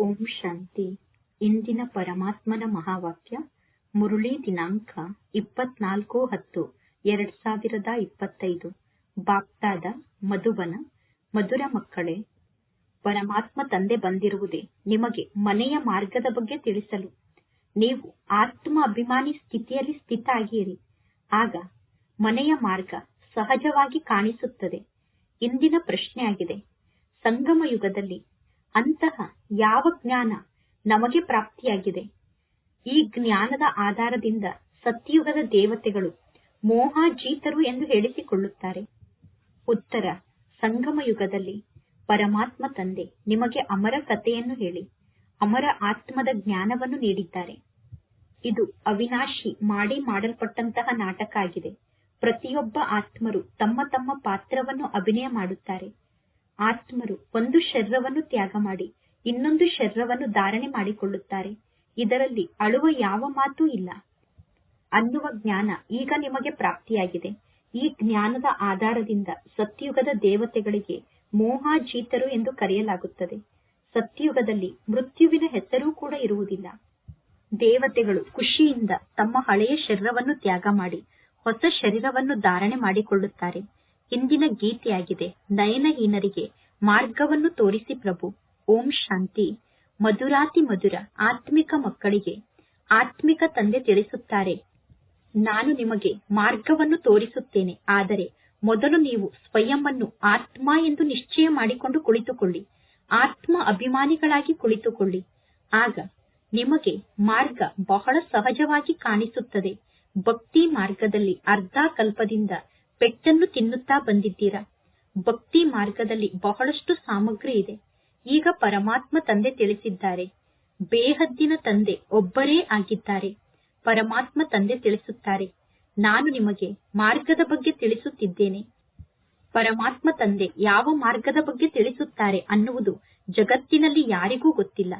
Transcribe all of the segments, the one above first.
ಓಂ ಶಾಂತಿ. ಇಂದಿನ ಪರಮಾತ್ಮನ ಮಹಾವಾಕ್ಯ, ಮುರುಳಿ ದಿನಾಂಕ ಇಪ್ಪತ್ನಾಲ್ಕು ಹತ್ತು, ಎರಡ್ ಸಾವಿರದ ಇಪ್ಪತ್ತೈದು. ಬಾಪ್ತಾದ ಮಧುಬನ, ಮಧುರ ಮಕ್ಕಳೇ, ಪರಮಾತ್ಮ ತಂದೆ ಬಂದಿರುವುದೇ ನಿಮಗೆ ಮನೆಯ ಮಾರ್ಗದ ಬಗ್ಗೆ ತಿಳಿಸಲು. ನೀವು ಆತ್ಮ ಅಭಿಮಾನಿ ಸ್ಥಿತಿಯಲ್ಲಿ ಸ್ಥಿತ ಆಗಿರಿ. ಆಗ ಮನೆಯ ಮಾರ್ಗ ಸಹಜವಾಗಿ ಕಾಣಿಸುತ್ತದೆ. ಇಂದಿನ ಪ್ರಶ್ನೆಯಾಗಿದೆ. ಸಂಗಮ ಯುಗದಲ್ಲಿ ಅಂತಹ ಯಾವ ಜ್ಞಾನ ನಮಗೆ ಪ್ರಾಪ್ತಿಯಾಗಿದೆ? ಈ ಜ್ಞಾನದ ಆಧಾರದಿಂದ ಸತ್ಯಯುಗದ ದೇವತೆಗಳು ಮೋಹಾಜೀತರು ಎಂದು ಹೇಳಿಸಿಕೊಳ್ಳುತ್ತಾರೆ. ಉತ್ತರ ಸಂಗಮ ಯುಗದಲ್ಲಿ ಪರಮಾತ್ಮ ತಂದೆ ನಿಮಗೆ ಅಮರ ಕಥೆಯನ್ನು ಹೇಳಿ, ಅಮರ ಆತ್ಮದ ಜ್ಞಾನವನ್ನು ನೀಡಿದ್ದಾರೆ. ಇದು ಅವಿನಾಶಿ ಮಾಡಿ ಮಾಡಲ್ಪಟ್ಟಂತಹ ನಾಟಕ ಆಗಿದೆ. ಪ್ರತಿಯೊಬ್ಬ ಆತ್ಮರು ತಮ್ಮ ತಮ್ಮ ಪಾತ್ರವನ್ನು ಅಭಿನಯ ಮಾಡುತ್ತಾರೆ. ಆತ್ಮರು ಒಂದು ಶರೀರವನ್ನು ತ್ಯಾಗ ಮಾಡಿ ಇನ್ನೊಂದು ಶರೀರವನ್ನು ಧಾರಣೆ ಮಾಡಿಕೊಳ್ಳುತ್ತಾರೆ. ಇದರಲ್ಲಿ ಅಳುವ ಯಾವ ಮಾತೂ ಇಲ್ಲ. ಅನ್ನುವ ಜ್ಞಾನ ಈಗ ನಿಮಗೆ ಪ್ರಾಪ್ತಿಯಾಗಿದೆ. ಈ ಜ್ಞಾನದ ಆಧಾರದಿಂದ ಸತ್ಯುಗದ ದೇವತೆಗಳಿಗೆ ಮೋಹಾಜೀತರು ಎಂದು ಕರೆಯಲಾಗುತ್ತದೆ. ಸತ್ಯುಗದಲ್ಲಿ ಮೃತ್ಯುವಿನ ಹೆಸರೂ ಕೂಡ ಇರುವುದಿಲ್ಲ. ದೇವತೆಗಳು ಖುಷಿಯಿಂದ ತಮ್ಮ ಹಳೆಯ ಶರೀರವನ್ನು ತ್ಯಾಗ ಮಾಡಿ ಹೊಸ ಶರೀರವನ್ನು ಧಾರಣೆ ಮಾಡಿಕೊಳ್ಳುತ್ತಾರೆ. ಇಂದಿನ ಗೀತೆಯಾಗಿದೆ. ನಯನಹೀನರಿಗೆ ಮಾರ್ಗವನ್ನು ತೋರಿಸಿ ಪ್ರಭು. ಓಂ ಶಾಂತಿ. ಮಧುರಾತಿ ಮಧುರ, ಆತ್ಮಿಕ ಮಕ್ಕಳಿಗೆ ಆತ್ಮಿಕ ತಂದೆ ತಿಳಿಸುತ್ತಾರೆ. ನಾನು ನಿಮಗೆ ಮಾರ್ಗವನ್ನು ತೋರಿಸುತ್ತೇನೆ, ಆದರೆ ಮೊದಲು ನೀವು ಸ್ವಯಂವನ್ನು ಆತ್ಮ ಎಂದು ನಿಶ್ಚಯ ಮಾಡಿಕೊಂಡು ಕುಳಿತುಕೊಳ್ಳಿ. ಆತ್ಮ ಅಭಿಮಾನಿಗಳಾಗಿ ಕುಳಿತುಕೊಳ್ಳಿ. ಆಗ ನಿಮಗೆ ಮಾರ್ಗ ಬಹಳ ಸಹಜವಾಗಿ ಕಾಣಿಸುತ್ತದೆ. ಭಕ್ತಿ ಮಾರ್ಗದಲ್ಲಿ ಅರ್ಧ ಕಲ್ಪದಿಂದ ಪೆಟ್ಟನ್ನು ತಿನ್ನುತ್ತಾ ಬಂದಿದ್ದೀರಾ? ಭಕ್ತಿ ಮಾರ್ಗದಲ್ಲಿ ಬಹಳಷ್ಟು ಸಾಮಗ್ರಿ ಇದೆ. ಈಗ ಪರಮಾತ್ಮ ತಂದೆ ತಿಳಿಸಿದ್ದಾರೆ. ಬೇಹದ್ದಿನ ತಂದೆ ಒಬ್ಬರೇ ಆಗಿದ್ದಾರೆ. ಪರಮಾತ್ಮ ತಂದೆ ತಿಳಿಸುತ್ತಾರೆ. ನಾನು ನಿಮಗೆ ಮಾರ್ಗದ ಬಗ್ಗೆ ತಿಳಿಸುತ್ತಿದ್ದೇನೆ. ಪರಮಾತ್ಮ ತಂದೆ ಯಾವ ಮಾರ್ಗದ ಬಗ್ಗೆ ತಿಳಿಸುತ್ತಾರೆ ಅನ್ನುವುದು ಜಗತ್ತಿನಲ್ಲಿ ಯಾರಿಗೂ ಗೊತ್ತಿಲ್ಲ.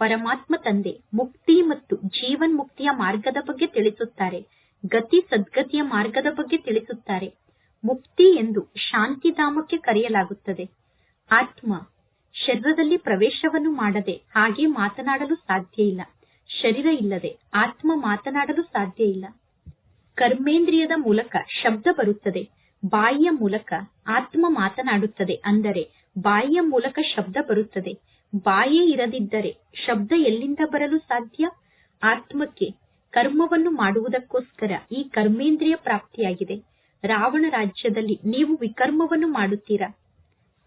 ಪರಮಾತ್ಮ ತಂದೆ ಮುಕ್ತಿ ಮತ್ತು ಜೀವನ್ ಮುಕ್ತಿಯ ಮಾರ್ಗದ ಬಗ್ಗೆ ತಿಳಿಸುತ್ತಾರೆ. ಗತಿ ಸದ್ಗತಿಯ ಮಾರ್ಗದ ಬಗ್ಗೆ ತಿಳಿಸುತ್ತಾರೆ. ಮುಕ್ತಿ ಎಂದು ಶಾಂತಿಧಾಮಕ್ಕೆ ಕರೆಯಲಾಗುತ್ತದೆ. ಆತ್ಮ ಶರೀರದಲ್ಲಿ ಪ್ರವೇಶವನ್ನು ಮಾಡದೆ ಹಾಗೆ ಮಾತನಾಡಲು ಸಾಧ್ಯ ಇಲ್ಲ. ಶರೀರ ಇಲ್ಲದೆ ಆತ್ಮ ಮಾತನಾಡಲು ಸಾಧ್ಯ ಇಲ್ಲ. ಕರ್ಮೇಂದ್ರಿಯದ ಮೂಲಕ ಶಬ್ದ ಬರುತ್ತದೆ. ಬಾಯಿಯ ಮೂಲಕ ಆತ್ಮ ಮಾತನಾಡುತ್ತದೆ. ಅಂದರೆ ಬಾಯಿಯ ಮೂಲಕ ಶಬ್ದ ಬರುತ್ತದೆ. ಬಾಯೇ ಇರದಿದ್ದರೆ ಶಬ್ದ ಎಲ್ಲಿಂದ ಬರಲು ಸಾಧ್ಯ? ಆತ್ಮಕ್ಕೆ ಕರ್ಮವನ್ನು ಮಾಡುವುದಕ್ಕೋಸ್ಕರ ಈ ಕರ್ಮೇಂದ್ರಿಯ ಪ್ರಾಪ್ತಿಯಾಗಿದೆ. ರಾವಣ ರಾಜ್ಯದಲ್ಲಿ ನೀವು ವಿಕರ್ಮವನ್ನು ಮಾಡುತ್ತೀರಾ?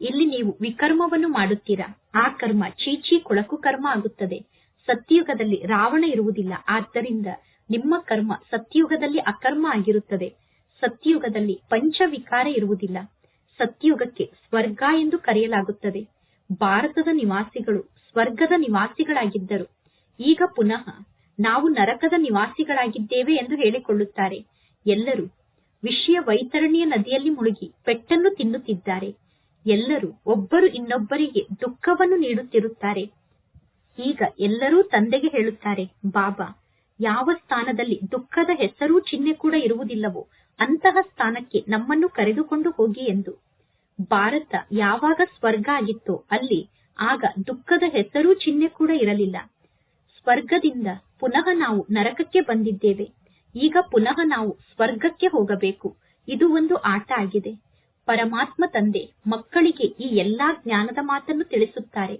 ಇಲ್ಲಿ ನೀವು ವಿಕರ್ಮವನ್ನು ಮಾಡುತ್ತೀರಾ? ಆ ಕರ್ಮ ಚೀಚಿ ಕೊಳಕು ಕರ್ಮ ಆಗುತ್ತದೆ. ಸತ್ಯಯುಗದಲ್ಲಿ ರಾವಣ ಇರುವುದಿಲ್ಲ. ಆದ್ದರಿಂದ ನಿಮ್ಮ ಕರ್ಮ ಸತ್ಯಯುಗದಲ್ಲಿ ಅಕರ್ಮ ಆಗಿರುತ್ತದೆ. ಸತ್ಯಯುಗದಲ್ಲಿ ಪಂಚವಿಕಾರ ಇರುವುದಿಲ್ಲ. ಸತ್ಯಯುಗಕ್ಕೆ ಸ್ವರ್ಗ ಎಂದು ಕರೆಯಲಾಗುತ್ತದೆ. ಭಾರತದ ನಿವಾಸಿಗಳು ಸ್ವರ್ಗದ ನಿವಾಸಿಗಳಾಗಿದ್ದರು. ಈಗ ಪುನಃ ನಾವು ನರಕದ ನಿವಾಸಿಗಳಾಗಿದ್ದೇವೆ ಎಂದು ಹೇಳಿಕೊಳ್ಳುತ್ತಾರೆ. ಎಲ್ಲರೂ ವಿಷಯ ವೈತರಣಿಯ ನದಿಯಲ್ಲಿ ಮುಳುಗಿ ಪೆಟ್ಟನ್ನು ತಿನ್ನುತ್ತಿದ್ದಾರೆ. ಎಲ್ಲರೂ ಒಬ್ಬರು ಇನ್ನೊಬ್ಬರಿಗೆ ದುಃಖವನ್ನು ನೀಡುತ್ತಿರುತ್ತಾರೆ. ಈಗ ಎಲ್ಲರೂ ತಂದೆಗೆ ಹೇಳುತ್ತಾರೆ, ಬಾಬಾ, ಯಾವ ಸ್ಥಾನದಲ್ಲಿ ದುಃಖದ ಹೆಸರೂ ಚಿಹ್ನೆ ಕೂಡ ಇರುವುದಿಲ್ಲವೋ ಅಂತಹ ಸ್ಥಾನಕ್ಕೆ ನಮ್ಮನ್ನು ಕರೆದುಕೊಂಡು ಹೋಗಿ ಎಂದು. ಭಾರತ ಯಾವಾಗ ಸ್ವರ್ಗ ಆಗಿತ್ತೋ ಅಲ್ಲಿ ಆಗ ದುಃಖದ ಹೆಸರೂ ಚಿಹ್ನೆ ಕೂಡ ಇರಲಿಲ್ಲ. ಸ್ವರ್ಗದಿಂದ ಪುನಃ ನಾವು ನರಕಕ್ಕೆ ಬಂದಿದ್ದೇವೆ. ಈಗ ಪುನಃ ನಾವು ಸ್ವರ್ಗಕ್ಕೆ ಹೋಗಬೇಕು. ಇದು ಒಂದು ಆಟ ಆಗಿದೆ. ಪರಮಾತ್ಮ ತಂದೆ ಮಕ್ಕಳಿಗೆ ಈ ಎಲ್ಲಾ ಜ್ಞಾನದ ಮಾತನ್ನು ತಿಳಿಸುತ್ತಾರೆ.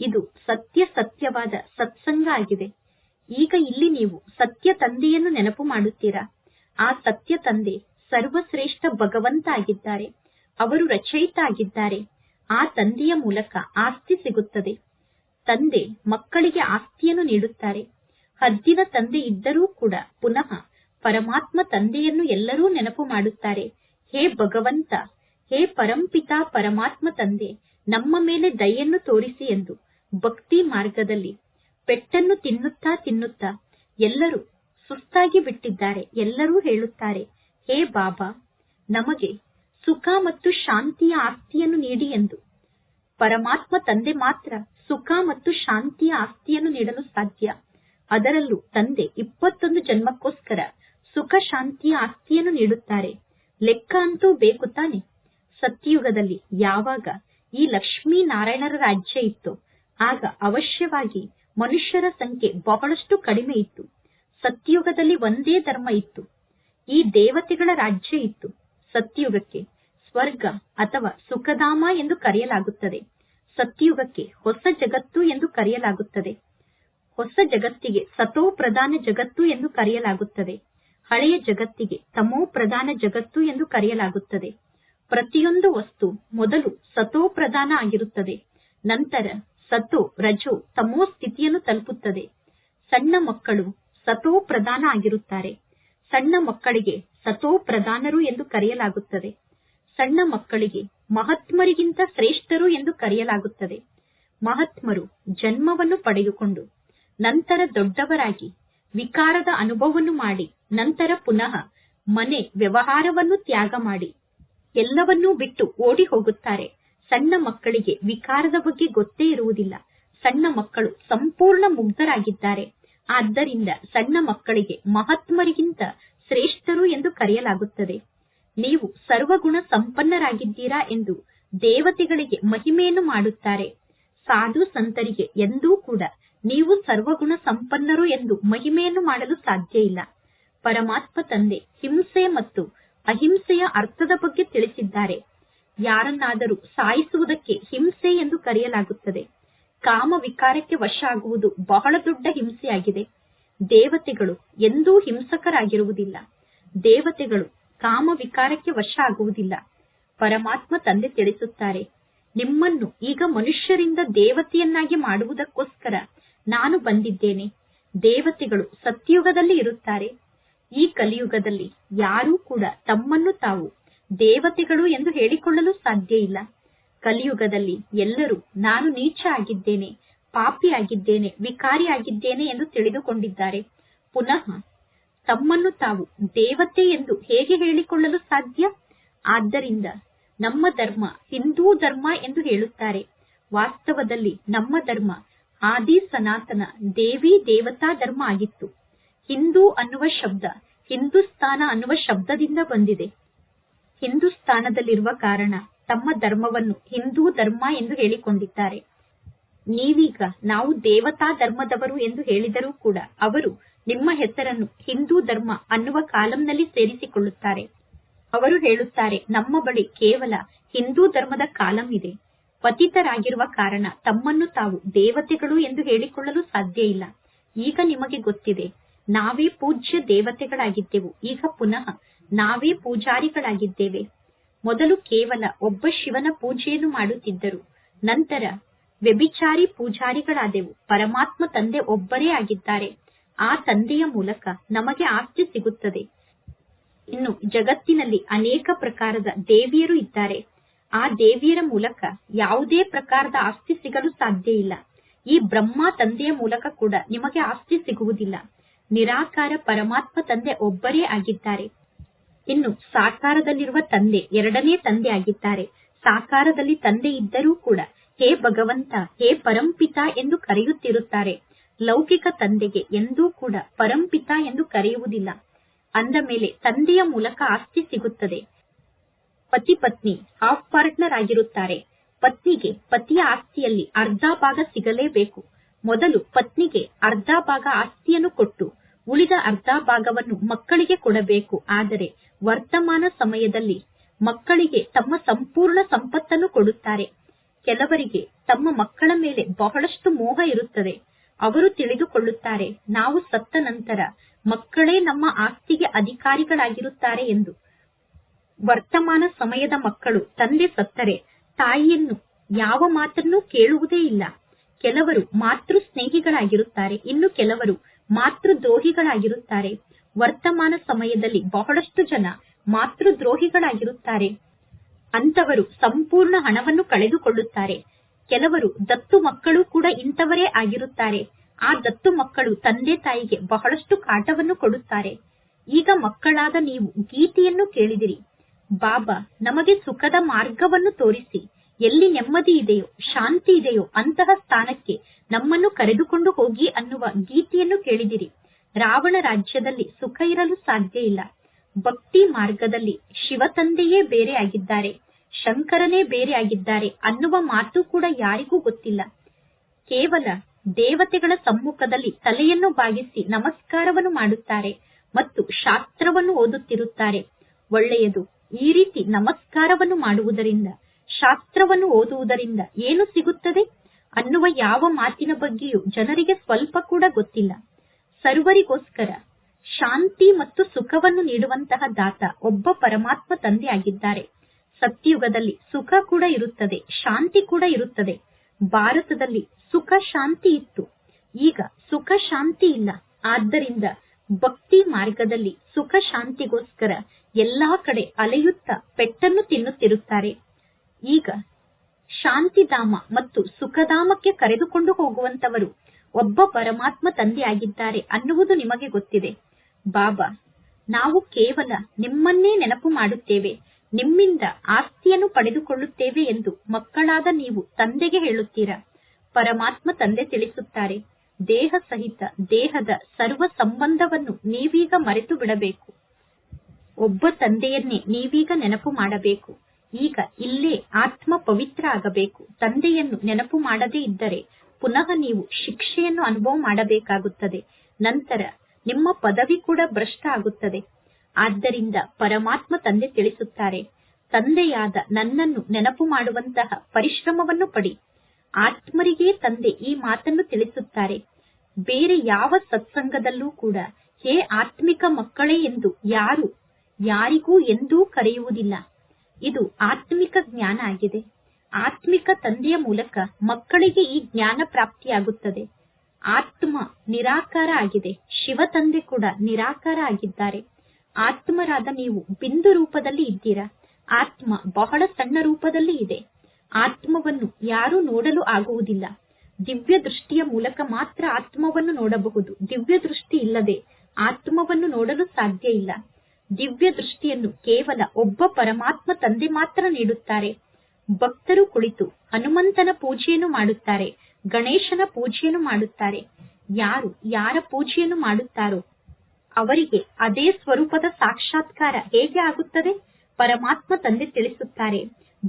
ಇದು ಸತ್ಯ ಸತ್ಯವಾದ ಸತ್ಸಂಗ ಆಗಿದೆ. ಈಗ ಇಲ್ಲಿ ನೀವು ಸತ್ಯ ತಂದೆಯನ್ನು ನೆನಪು ಮಾಡುತ್ತೀರಾ? ಆ ಸತ್ಯ ತಂದೆ ಸರ್ವಶ್ರೇಷ್ಠ ಭಗವಂತ ಆಗಿದ್ದಾರೆ ಅವರು ರಚಯಿತ ಆಗಿದ್ದಾರೆ ಆ ತಂದೆಯ ಮೂಲಕ ಆಸ್ತಿ ಸಿಗುತ್ತದೆ. ತಂದೆ ಮಕ್ಕಳಿಗೆ ಆಸ್ತಿಯನ್ನು ನೀಡುತ್ತಾರೆ. ಹದ್ದಿನ ತಂದೆ ಇದ್ದರೂ ಕೂಡ ಪುನಃ ಪರಮಾತ್ಮ ತಂದೆಯನ್ನು ಎಲ್ಲರೂ ನೆನಪು ಮಾಡುತ್ತಾರೆ. ಹೇ ಭಗವಂತ, ಹೇ ಪರಂಪಿತಾ ಪರಮಾತ್ಮ ತಂದೆ, ನಮ್ಮ ಮೇಲೆ ದಯೆಯನ್ನು ತೋರಿಸಿ ಎಂದು ಭಕ್ತಿ ಮಾರ್ಗದಲ್ಲಿ ಪೆಟ್ಟನ್ನು ತಿನ್ನುತ್ತಾ ತಿನ್ನುತ್ತಾ ಎಲ್ಲರೂ ಸುಸ್ತಾಗಿ ಬಿಟ್ಟಿದ್ದಾರೆ. ಎಲ್ಲರೂ ಹೇಳುತ್ತಾರೆ, ಹೇ ಬಾಬಾ, ನಮಗೆ ಸುಖ ಮತ್ತು ಶಾಂತಿಯ ಆಸ್ತಿಯನ್ನು ನೀಡಿ ಎಂದು. ಪರಮಾತ್ಮ ತಂದೆ ಮಾತ್ರ ಸುಖ ಮತ್ತು ಶಾಂತಿಯ ಆಸ್ತಿಯನ್ನು ನೀಡಲು ಸಾಧ್ಯ. ಅದರಲ್ಲೂ ತಂದೆ ಇಪ್ಪತ್ತೊಂದು ಜನ್ಮಕ್ಕೋಸ್ಕರ ಸುಖ, ಶಾಂತಿಯ ಆಸ್ತಿಯನ್ನು ನೀಡುತ್ತಾರೆ. ಲೆಕ್ಕ ಅಂತೂ ಬೇಕು ತಾನೆ. ಸತ್ಯಯುಗದಲ್ಲಿ ಯಾವಾಗ ಈ ಲಕ್ಷ್ಮೀ ನಾರಾಯಣರ ರಾಜ್ಯ ಇತ್ತು, ಆಗ ಅವಶ್ಯವಾಗಿ ಮನುಷ್ಯರ ಸಂಖ್ಯೆ ಬಹಳಷ್ಟು ಕಡಿಮೆ ಇತ್ತು. ಸತ್ಯಯುಗದಲ್ಲಿ ಒಂದೇ ಧರ್ಮ ಇತ್ತು. ಈ ದೇವತೆಗಳ ರಾಜ್ಯ ಇತ್ತು. ಸತ್ಯಯುಗಕ್ಕೆ ಸ್ವರ್ಗ ಅಥವಾ ಸುಖಧಾಮ ಎಂದು ಕರೆಯಲಾಗುತ್ತದೆ. ಸತ್ಯುಗಕ್ಕೆ ಹೊಸ ಜಗತ್ತು ಎಂದು ಕರೆಯಲಾಗುತ್ತದೆ. ಹೊಸ ಜಗತ್ತಿಗೆ ಸತೋ ಪ್ರಧಾನ ಜಗತ್ತು ಎಂದು ಕರೆಯಲಾಗುತ್ತದೆ. ಹಳೆಯ ಜಗತ್ತಿಗೆ ತಮೋ ಪ್ರಧಾನ ಜಗತ್ತು ಎಂದು ಕರೆಯಲಾಗುತ್ತದೆ. ಪ್ರತಿಯೊಂದು ವಸ್ತು ಮೊದಲು ಸತೋ ಪ್ರಧಾನ ಆಗಿರುತ್ತದೆ. ನಂತರ ಸತೋ, ರಜೋ, ತಮೋ ಸ್ಥಿತಿಯನ್ನು ತಲುಪುತ್ತದೆ. ಸಣ್ಣ ಮಕ್ಕಳು ಸತೋ ಪ್ರಧಾನ ಆಗಿರುತ್ತಾರೆ. ಸಣ್ಣ ಮಕ್ಕಳಿಗೆ ಸತೋ ಪ್ರಧಾನರು ಎಂದು ಕರೆಯಲಾಗುತ್ತದೆ. ಸಣ್ಣ ಮಕ್ಕಳಿಗೆ ಮಹಾತ್ಮರಿಗಿಂತ ಶ್ರೇಷ್ಠರು ಎಂದು ಕರೆಯಲಾಗುತ್ತದೆ. ಮಹಾತ್ಮರು ಜನ್ಮವನ್ನು ಪಡೆದುಕೊಂಡು ನಂತರ ದೊಡ್ಡವರಾಗಿ ವಿಕಾರದ ಅನುಭವವನ್ನು ಮಾಡಿ ನಂತರ ಪುನಃ ಮನೆ ವ್ಯವಹಾರವನ್ನು ತ್ಯಾಗ ಮಾಡಿ ಎಲ್ಲವನ್ನೂ ಬಿಟ್ಟು ಓಡಿ ಹೋಗುತ್ತಾರೆ. ಸಣ್ಣ ಮಕ್ಕಳಿಗೆ ವಿಕಾರದ ಬಗ್ಗೆ ಗೊತ್ತೇ ಇರುವುದಿಲ್ಲ. ಸಣ್ಣ ಮಕ್ಕಳು ಸಂಪೂರ್ಣ ಮುಗ್ಧರಾಗಿದ್ದಾರೆ. ಆದ್ದರಿಂದ ಸಣ್ಣ ಮಕ್ಕಳಿಗೆ ಮಹಾತ್ಮರಿಗಿಂತ ಶ್ರೇಷ್ಠರು ಎಂದು ಕರೆಯಲಾಗುತ್ತದೆ. ನೀವು ಸರ್ವಗುಣ ಸಂಪನ್ನರಾಗಿದ್ದೀರಾ ಎಂದು ದೇವತೆಗಳಿಗೆ ಮಹಿಮೆಯನ್ನು ಮಾಡುತ್ತಾರೆ. ಸಾಧು ಸಂತರಿಗೆ ಎಂದೂ ಕೂಡ ನೀವು ಸರ್ವಗುಣ ಸಂಪನ್ನರು ಎಂದು ಮಹಿಮೆಯನ್ನು ಮಾಡಲು ಸಾಧ್ಯ ಇಲ್ಲ. ಪರಮಾತ್ಮ ತಂದೆ ಹಿಂಸೆ ಮತ್ತು ಅಹಿಂಸೆಯ ಅರ್ಥದ ಬಗ್ಗೆ ತಿಳಿಸಿದ್ದಾರೆ. ಯಾರನ್ನಾದರೂ ಸಾಯಿಸುವುದಕ್ಕೆ ಹಿಂಸೆ ಎಂದು ಕರೆಯಲಾಗುತ್ತದೆ. ಕಾಮ ವಿಕಾರಕ್ಕೆ ವಶ ಆಗುವುದು ಬಹಳ ದೊಡ್ಡ ಹಿಂಸೆಯಾಗಿದೆ. ದೇವತೆಗಳು ಎಂದೂ ಹಿಂಸಕರಾಗಿರುವುದಿಲ್ಲ. ದೇವತೆಗಳು ಕಾಮ ವಿಕಾರಕ್ಕೆ ವಶ ಆಗುವುದಿಲ್ಲ ಪರಮಾತ್ಮ ತಂದೆ ತಿಳಿಸುತ್ತಾರೆ, ನಿಮ್ಮನ್ನು ಈಗ ಮನುಷ್ಯರಿಂದ ದೇವತೆಯನ್ನಾಗಿ ಮಾಡುವುದಕ್ಕೋಸ್ಕರ ನಾನು ಬಂದಿದ್ದೇನೆ. ದೇವತೆಗಳು ಸತ್ಯುಗದಲ್ಲಿ ಇರುತ್ತಾರೆ. ಈ ಕಲಿಯುಗದಲ್ಲಿ ಯಾರೂ ಕೂಡ ತಮ್ಮನ್ನು ತಾವು ದೇವತೆಗಳು ಎಂದು ಹೇಳಿಕೊಳ್ಳಲು ಸಾಧ್ಯ ಇಲ್ಲ. ಕಲಿಯುಗದಲ್ಲಿ ಎಲ್ಲರೂ ನಾನು ನೀಚ ಆಗಿದ್ದೇನೆ, ಪಾಪಿ ಆಗಿದ್ದೇನೆ, ವಿಕಾರಿ ಆಗಿದ್ದೇನೆ ಎಂದು ತಿಳಿದುಕೊಂಡಿದ್ದಾರೆ. ಪುನಃ ತಮ್ಮನ್ನು ತಾವು ದೇವತೆ ಎಂದು ಹೇಗೆ ಹೇಳಿಕೊಳ್ಳಲು ಸಾಧ್ಯ? ಆದ್ದರಿಂದ ನಮ್ಮ ಧರ್ಮ ಹಿಂದೂ ಧರ್ಮ ಎಂದು ಹೇಳುತ್ತಾರೆ. ವಾಸ್ತವದಲ್ಲಿ ನಮ್ಮ ಧರ್ಮ ಆದಿ ಸನಾತನ ದೇವಿ ದೇವತಾ ಧರ್ಮ ಆಗಿತ್ತು. ಹಿಂದೂ ಅನ್ನುವ ಶಬ್ದ ಹಿಂದೂಸ್ತಾನ ಅನ್ನುವ ಶಬ್ದದಿಂದ ಬಂದಿದೆ. ಹಿಂದೂಸ್ತಾನದಲ್ಲಿರುವ ಕಾರಣ ತಮ್ಮ ಧರ್ಮವನ್ನು ಹಿಂದೂ ಧರ್ಮ ಎಂದು ಹೇಳಿಕೊಂಡಿದ್ದಾರೆ. ನೀವೀಗ ನಾವು ದೇವತಾ ಧರ್ಮದವರು ಎಂದು ಹೇಳಿದರೂ ಕೂಡ ಅವರು ನಿಮ್ಮ ಹೆಸರನ್ನು ಹಿಂದೂ ಧರ್ಮ ಅನ್ನುವ ಕಾಲಂನಲ್ಲಿ ಸೇರಿಸಿಕೊಳ್ಳುತ್ತಾರೆ. ಅವರು ಹೇಳುತ್ತಾರೆ, ನಮ್ಮ ಬಳಿ ಕೇವಲ ಹಿಂದೂ ಧರ್ಮದ ಕಾಲಂ ಇದೆ. ಪತಿತರಾಗಿರುವ ಕಾರಣ ತಮ್ಮನ್ನು ತಾವು ದೇವತೆಗಳು ಎಂದು ಹೇಳಿಕೊಳ್ಳಲು ಸಾಧ್ಯ ಇಲ್ಲ. ಈಗ ನಿಮಗೆ ಗೊತ್ತಿದೆ, ನಾವೇ ಪೂಜ್ಯ ದೇವತೆಗಳಾಗಿದ್ದೆವು. ಈಗ ಪುನಃ ನಾವೇ ಪೂಜಾರಿಗಳಾಗಿದ್ದೇವೆ. ಮೊದಲು ಕೇವಲ ಒಬ್ಬ ಶಿವನ ಪೂಜೆಯನ್ನು ಮಾಡುತ್ತಿದ್ದರು. ನಂತರ ವ್ಯಭಿಚಾರಿ ಪೂಜಾರಿಗಳಾದೆವು. ಪರಮಾತ್ಮ ತಂದೆ ಒಬ್ಬರೇ ಆಗಿದ್ದಾರೆ. ಆ ತಂದೆಯ ಮೂಲಕ ನಮಗೆ ಆಸ್ತಿ ಸಿಗುತ್ತದೆ. ಇನ್ನು ಜಗತ್ತಿನಲ್ಲಿ ಅನೇಕ ಪ್ರಕಾರದ ದೇವಿಯರು ಇದ್ದಾರೆ. ಆ ದೇವಿಯರ ಮೂಲಕ ಯಾವುದೇ ಪ್ರಕಾರದ ಆಸ್ತಿ ಸಿಗಲು ಸಾಧ್ಯ ಇಲ್ಲ. ಈ ಬ್ರಹ್ಮ ತಂದೆಯ ಮೂಲಕ ಕೂಡ ನಿಮಗೆ ಆಸ್ತಿ ಸಿಗುವುದಿಲ್ಲ. ನಿರಾಕಾರ ಪರಮಾತ್ಮ ತಂದೆ ಒಬ್ಬರೇ ಆಗಿದ್ದಾರೆ. ಇನ್ನು ಸಾಕಾರದಲ್ಲಿರುವ ತಂದೆ ಎರಡನೇ ತಂದೆ ಆಗಿದ್ದಾರೆ. ಸಾಕಾರದಲ್ಲಿ ತಂದೆ ಇದ್ದರೂ ಕೂಡ, ಹೇ ಭಗವಂತ, ಹೇ ಪರಂಪಿತ ಎಂದು ಕರೆಯುತ್ತಿರುತ್ತಾರೆ. ಲೌಕಿಕ ತಂದೆಗೆ ಎಂದೂ ಕೂಡ ಪರಂಪಿತ ಎಂದು ಕರೆಯುವುದಿಲ್ಲ. ಅಂದ ಮೇಲೆ ತಂದೆಯ ಮೂಲಕ ಆಸ್ತಿ ಸಿಗುತ್ತದೆ. ಪತಿ ಪತ್ನಿ ಹಾಫ್ ಪಾರ್ಟ್ನರ್ ಆಗಿರುತ್ತಾರೆ. ಪತ್ನಿಗೆ ಪತಿಯ ಆಸ್ತಿಯಲ್ಲಿ ಅರ್ಧ ಭಾಗ ಸಿಗಲೇಬೇಕು. ಮೊದಲು ಪತ್ನಿಗೆ ಅರ್ಧ ಭಾಗ ಆಸ್ತಿಯನ್ನು ಕೊಟ್ಟು, ಉಳಿದ ಅರ್ಧ ಭಾಗವನ್ನು ಮಕ್ಕಳಿಗೆ ಕೊಡಬೇಕು. ಆದರೆ ವರ್ತಮಾನ ಸಮಯದಲ್ಲಿ ಮಕ್ಕಳಿಗೆ ತಮ್ಮ ಸಂಪೂರ್ಣ ಸಂಪತ್ತನ್ನು ಕೊಡುತ್ತಾರೆ. ಕೆಲವರಿಗೆ ತಮ್ಮ ಮಕ್ಕಳ ಮೇಲೆ ಬಹಳಷ್ಟು ಮೋಹ ಇರುತ್ತದೆ. ಅವರು ತಿಳಿದುಕೊಳ್ಳುತ್ತಾರೆ, ನಾವು ಸತ್ತ ನಂತರ ಮಕ್ಕಳೇ ನಮ್ಮ ಆಸ್ತಿಗೆ ಅಧಿಕಾರಿಗಳಾಗಿರುತ್ತಾರೆ ಎಂದು. ವರ್ತಮಾನ ಸಮಯದ ಮಕ್ಕಳು, ತಂದೆ ಸತ್ತರೆ, ತಾಯಿಯನ್ನು ಯಾವ ಮಾತನ್ನೂ ಕೇಳುವುದೇ ಇಲ್ಲ. ಕೆಲವರು ಮಾತೃ ಸ್ನೇಹಿಗಳಾಗಿರುತ್ತಾರೆ ಇನ್ನು ಕೆಲವರು ಮಾತೃ ದ್ರೋಹಿಗಳಾಗಿರುತ್ತಾರೆ ವರ್ತಮಾನ ಸಮಯದಲ್ಲಿ ಬಹಳಷ್ಟು ಜನ ಮಾತೃ ದ್ರೋಹಿಗಳಾಗಿರುತ್ತಾರೆ ಅಂತವರು ಸಂಪೂರ್ಣ ಹಣವನ್ನು ಕಳೆದುಕೊಳ್ಳುತ್ತಾರೆ. ಕೆಲವರು ದತ್ತು ಮಕ್ಕಳು ಕೂಡ ಇಂಥವರೇ ಆಗಿರುತ್ತಾರೆ. ಆ ದತ್ತು ಮಕ್ಕಳು ತಂದೆ ತಾಯಿಗೆ ಬಹಳಷ್ಟು ಕಾಟವನ್ನು ಕೊಡುತ್ತಾರೆ. ಈಗ ಮಕ್ಕಳಾದ ನೀವು ಗೀತೆಯನ್ನು ಕೇಳಿದಿರಿ. ಬಾಬಾ, ನಮಗೆ ಸುಖದ ಮಾರ್ಗವನ್ನು ತೋರಿಸಿ. ಎಲ್ಲಿ ನೆಮ್ಮದಿ ಇದೆಯೋ, ಶಾಂತಿ ಇದೆಯೋ, ಅಂತಹ ಸ್ಥಾನಕ್ಕೆ ನಮ್ಮನ್ನು ಕರೆದುಕೊಂಡು ಹೋಗಿ ಅನ್ನುವ ಗೀತೆಯನ್ನು ಕೇಳಿದಿರಿ. ರಾವಣ ರಾಜ್ಯದಲ್ಲಿ ಸುಖ ಇರಲು ಸಾಧ್ಯ ಇಲ್ಲ. ಭಕ್ತಿ ಮಾರ್ಗದಲ್ಲಿ ಶಿವ ತಂದೆಯೇ ಬೇರೆ ಆಗಿದ್ದಾರೆ. ಶಂಕರನೇ ಬೇರೆಯಾಗಿದ್ದಾರೆ ಅನ್ನುವ ಮಾತು ಕೂಡ ಯಾರಿಗೂ ಗೊತ್ತಿಲ್ಲ. ಕೇವಲ ದೇವತೆಗಳ ಸಮ್ಮುಖದಲ್ಲಿ ತಲೆಯನ್ನು ಬಾಗಿಸಿ ನಮಸ್ಕಾರವನ್ನು ಮಾಡುತ್ತಾರೆ ಮತ್ತು ಶಾಸ್ತ್ರವನ್ನು ಓದುತ್ತಿರುತ್ತಾರೆ. ಒಳ್ಳೆಯದು ಈ ರೀತಿ ನಮಸ್ಕಾರವನ್ನು ಮಾಡುವುದರಿಂದ, ಶಾಸ್ತ್ರವನ್ನು ಓದುವುದರಿಂದ ಏನು ಸಿಗುತ್ತದೆ? ಅನ್ನುವ ಯಾವ ಮಾತಿನ ಬಗ್ಗೆಯೂ ಜನರಿಗೆ ಸ್ವಲ್ಪ ಕೂಡ ಗೊತ್ತಿಲ್ಲ. ಸರ್ವರಿಗೋಸ್ಕರ ಶಾಂತಿ ಮತ್ತು ಸುಖವನ್ನು ನೀಡುವಂತಹ ದಾತ ಒಬ್ಬ ಪರಮಾತ್ಮ ತಂದೆ ಆಗಿದ್ದಾರೆ ಸತ್ಯಯುಗದಲ್ಲಿ ಸುಖ ಕೂಡ ಇರುತ್ತದೆ, ಶಾಂತಿ ಕೂಡ ಇರುತ್ತದೆ. ಭಾರತದಲ್ಲಿ ಸುಖ ಶಾಂತಿ ಇತ್ತು. ಈಗ ಸುಖ ಶಾಂತಿ ಇಲ್ಲ. ಆದ್ದರಿಂದ ಭಕ್ತಿ ಮಾರ್ಗದಲ್ಲಿ ಸುಖ ಶಾಂತಿಗೋಸ್ಕರ ಎಲ್ಲಾ ಕಡೆ ಅಲೆಯುತ್ತಾ ಪೆಟ್ಟನ್ನು ತಿನ್ನುತ್ತಿರುತ್ತಾರೆ. ಈಗ ಶಾಂತಿಧಾಮ ಮತ್ತು ಸುಖಧಾಮಕ್ಕೆ ಕರೆದುಕೊಂಡು ಹೋಗುವಂತವರು ಒಬ್ಬ ಪರಮಾತ್ಮ ತಂದೆಯಾಗಿದ್ದಾರೆ ಅನ್ನುವುದು ನಿಮಗೆ ಗೊತ್ತಿದೆ. ಬಾಬಾ, ನಾವು ಕೇವಲ ನಿಮ್ಮನ್ನೇ ನೆನಪು ಮಾಡುತ್ತೇವೆ. ನಿಮ್ಮಿಂದ ಆಸ್ತಿಯನ್ನು ಪಡೆದುಕೊಳ್ಳುತ್ತೇವೆ ಎಂದು ಮಕ್ಕಳಾದ ನೀವು ತಂದೆಗೆ ಹೇಳುತ್ತೀರಾ? ಪರಮಾತ್ಮ ತಂದೆ ತಿಳಿಸುತ್ತಾರೆ, ದೇಹ ಸಹಿತ ದೇಹದ ಸರ್ವ ಸಂಬಂಧವನ್ನು ನೀವೀಗ ಮರೆತು ಬಿಡಬೇಕು. ಒಬ್ಬ ತಂದೆಯನ್ನೇ ನೀವೀಗ ನೆನಪು ಮಾಡಬೇಕು. ಈಗ ಇಲ್ಲೇ ಆತ್ಮ ಪವಿತ್ರ ಆಗಬೇಕು. ತಂದೆಯನ್ನು ನೆನಪು ಮಾಡದೇ ಇದ್ದರೆ ಪುನಃ ನೀವು ಶಿಕ್ಷೆಯನ್ನು ಅನುಭವ ಮಾಡಬೇಕಾಗುತ್ತದೆ. ನಂತರ ನಿಮ್ಮ ಪದವಿ ಕೂಡ ಭ್ರಷ್ಟ ಆಗುತ್ತದೆ. ಆದ್ದರಿಂದ ಪರಮಾತ್ಮ ತಂದೆ ತಿಳಿಸುತ್ತಾರೆ, ತಂದೆಯಾದ ನನ್ನನ್ನು ನೆನಪು ಮಾಡುವಂತಹ ಪರಿಶ್ರಮವನ್ನು ಪಡಿ. ಆತ್ಮರಿಗೇ ತಂದೆ ಈ ಮಾತನ್ನು ತಿಳಿಸುತ್ತಾರೆ, ಬೇರೆ ಯಾವ ಸತ್ಸಂಗದಲ್ಲೂ ಕೂಡ ಹೇ ಆತ್ಮಿಕ ಮಕ್ಕಳೇ ಎಂದು ಯಾರು, ಯಾರಿಗೂ ಎಂದೂ ಕರೆಯುವುದಿಲ್ಲ. ಇದು ಆತ್ಮಿಕ ಜ್ಞಾನ ಆಗಿದೆ. ಆತ್ಮಿಕ ತಂದೆಯ ಮೂಲಕ ಮಕ್ಕಳಿಗೆ ಈ ಜ್ಞಾನ ಪ್ರಾಪ್ತಿಯಾಗುತ್ತದೆ. ಆತ್ಮ ನಿರಾಕಾರ ಆಗಿದೆ. ಶಿವ ತಂದೆ ಕೂಡ ನಿರಾಕಾರ ಆಗಿದ್ದಾರೆ. ಆತ್ಮರಾದ ನೀವು ಬಿಂದು ರೂಪದಲ್ಲಿ ಇದ್ದೀರಾ? ಆತ್ಮ ಬಹಳ ಸಣ್ಣ ರೂಪದಲ್ಲಿ ಇದೆ. ಆತ್ಮವನ್ನು ಯಾರೂ ನೋಡಲು ಆಗುವುದಿಲ್ಲ. ದಿವ್ಯ ದೃಷ್ಟಿಯ ಮೂಲಕ ಮಾತ್ರ ಆತ್ಮವನ್ನು ನೋಡಬಹುದು. ದಿವ್ಯ ದೃಷ್ಟಿ ಇಲ್ಲದೆ ಆತ್ಮವನ್ನು ನೋಡಲು ಸಾಧ್ಯ ಇಲ್ಲ. ದಿವ್ಯ ದೃಷ್ಟಿಯನ್ನು ಕೇವಲ ಒಬ್ಬ ಪರಮಾತ್ಮ ತಂದೆ ಮಾತ್ರ ನೀಡುತ್ತಾರೆ. ಭಕ್ತರು ಕುಳಿತು ಹನುಮಂತನ ಪೂಜೆಯನ್ನು ಮಾಡುತ್ತಾರೆ, ಗಣೇಶನ ಪೂಜೆಯನ್ನು ಮಾಡುತ್ತಾರೆ. ಯಾರು, ಯಾರ ಪೂಜೆಯನ್ನು ಮಾಡುತ್ತಾರೋ ಅವರಿಗೆ ಅದೇ ಸ್ವರೂಪದ ಸಾಕ್ಷಾತ್ಕಾರ ಹೇಗೆ ಆಗುತ್ತದೆ? ಪರಮಾತ್ಮ ತಂದೆ ತಿಳಿಸುತ್ತಾರೆ,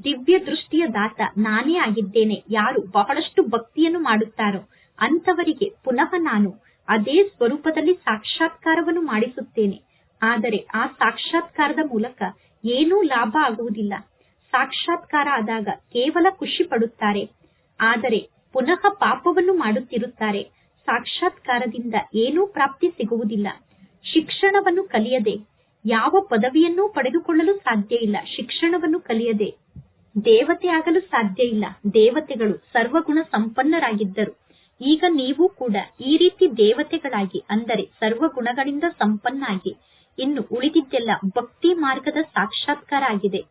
ದಿವ್ಯ ದೃಷ್ಟಿಯ ದಾತ ನಾನೇ ಆಗಿದ್ದೇನೆ, ಯಾರು ಬಹಳಷ್ಟು ಭಕ್ತಿಯನ್ನು ಮಾಡುತ್ತಾರೋ ಅಂತವರಿಗೆ ಪುನಃ ನಾನು ಅದೇ ಸ್ವರೂಪದಲ್ಲಿ ಸಾಕ್ಷಾತ್ಕಾರವನ್ನು ಮಾಡಿಸುತ್ತೇನೆ. ಆದರೆ ಆ ಸಾಕ್ಷಾತ್ಕಾರದ ಮೂಲಕ ಏನೂ ಲಾಭ ಆಗುವುದಿಲ್ಲ. ಸಾಕ್ಷಾತ್ಕಾರ ಆದಾಗ ಕೇವಲ ಖುಷಿ ಪಡುತ್ತಾರೆ. ಆದರೆ ಪುನಃ ಪಾಪವನ್ನು ಮಾಡುತ್ತಿರುತ್ತಾರೆ. ಸಾಕ್ಷಾತ್ಕಾರದಿಂದ ಏನೂ ಪ್ರಾಪ್ತಿ ಸಿಗುವುದಿಲ್ಲ. ಶಿಕ್ಷಣವನ್ನು ಕಲಿಯದೆ, ಯಾವ ಪದವಿಯನ್ನೂ ಪಡೆದುಕೊಳ್ಳಲು ಸಾಧ್ಯ ಇಲ್ಲ. ಶಿಕ್ಷಣವನ್ನು ಕಲಿಯದೆ, ದೇವತೆ ಆಗಲು ಸಾಧ್ಯ ಇಲ್ಲ. ದೇವತೆಗಳು ಸರ್ವಗುಣ ಸಂಪನ್ನರಾಗಿದ್ದರು. ಈಗ ನೀವು ಕೂಡ ಈ ರೀತಿ ದೇವತೆಗಳಾಗಿ, ಅಂದರೆ ಸರ್ವಗುಣಗಳಿಂದ ಸಂಪನ್ನಾಗಿ, ಇನ್ನು ಉಳಿದಿದ್ದೆಲ್ಲ ಭಕ್ತಿ ಮಾರ್ಗದ ಸಾಕ್ಷಾತ್ಕಾರ ಆಗಿದೆ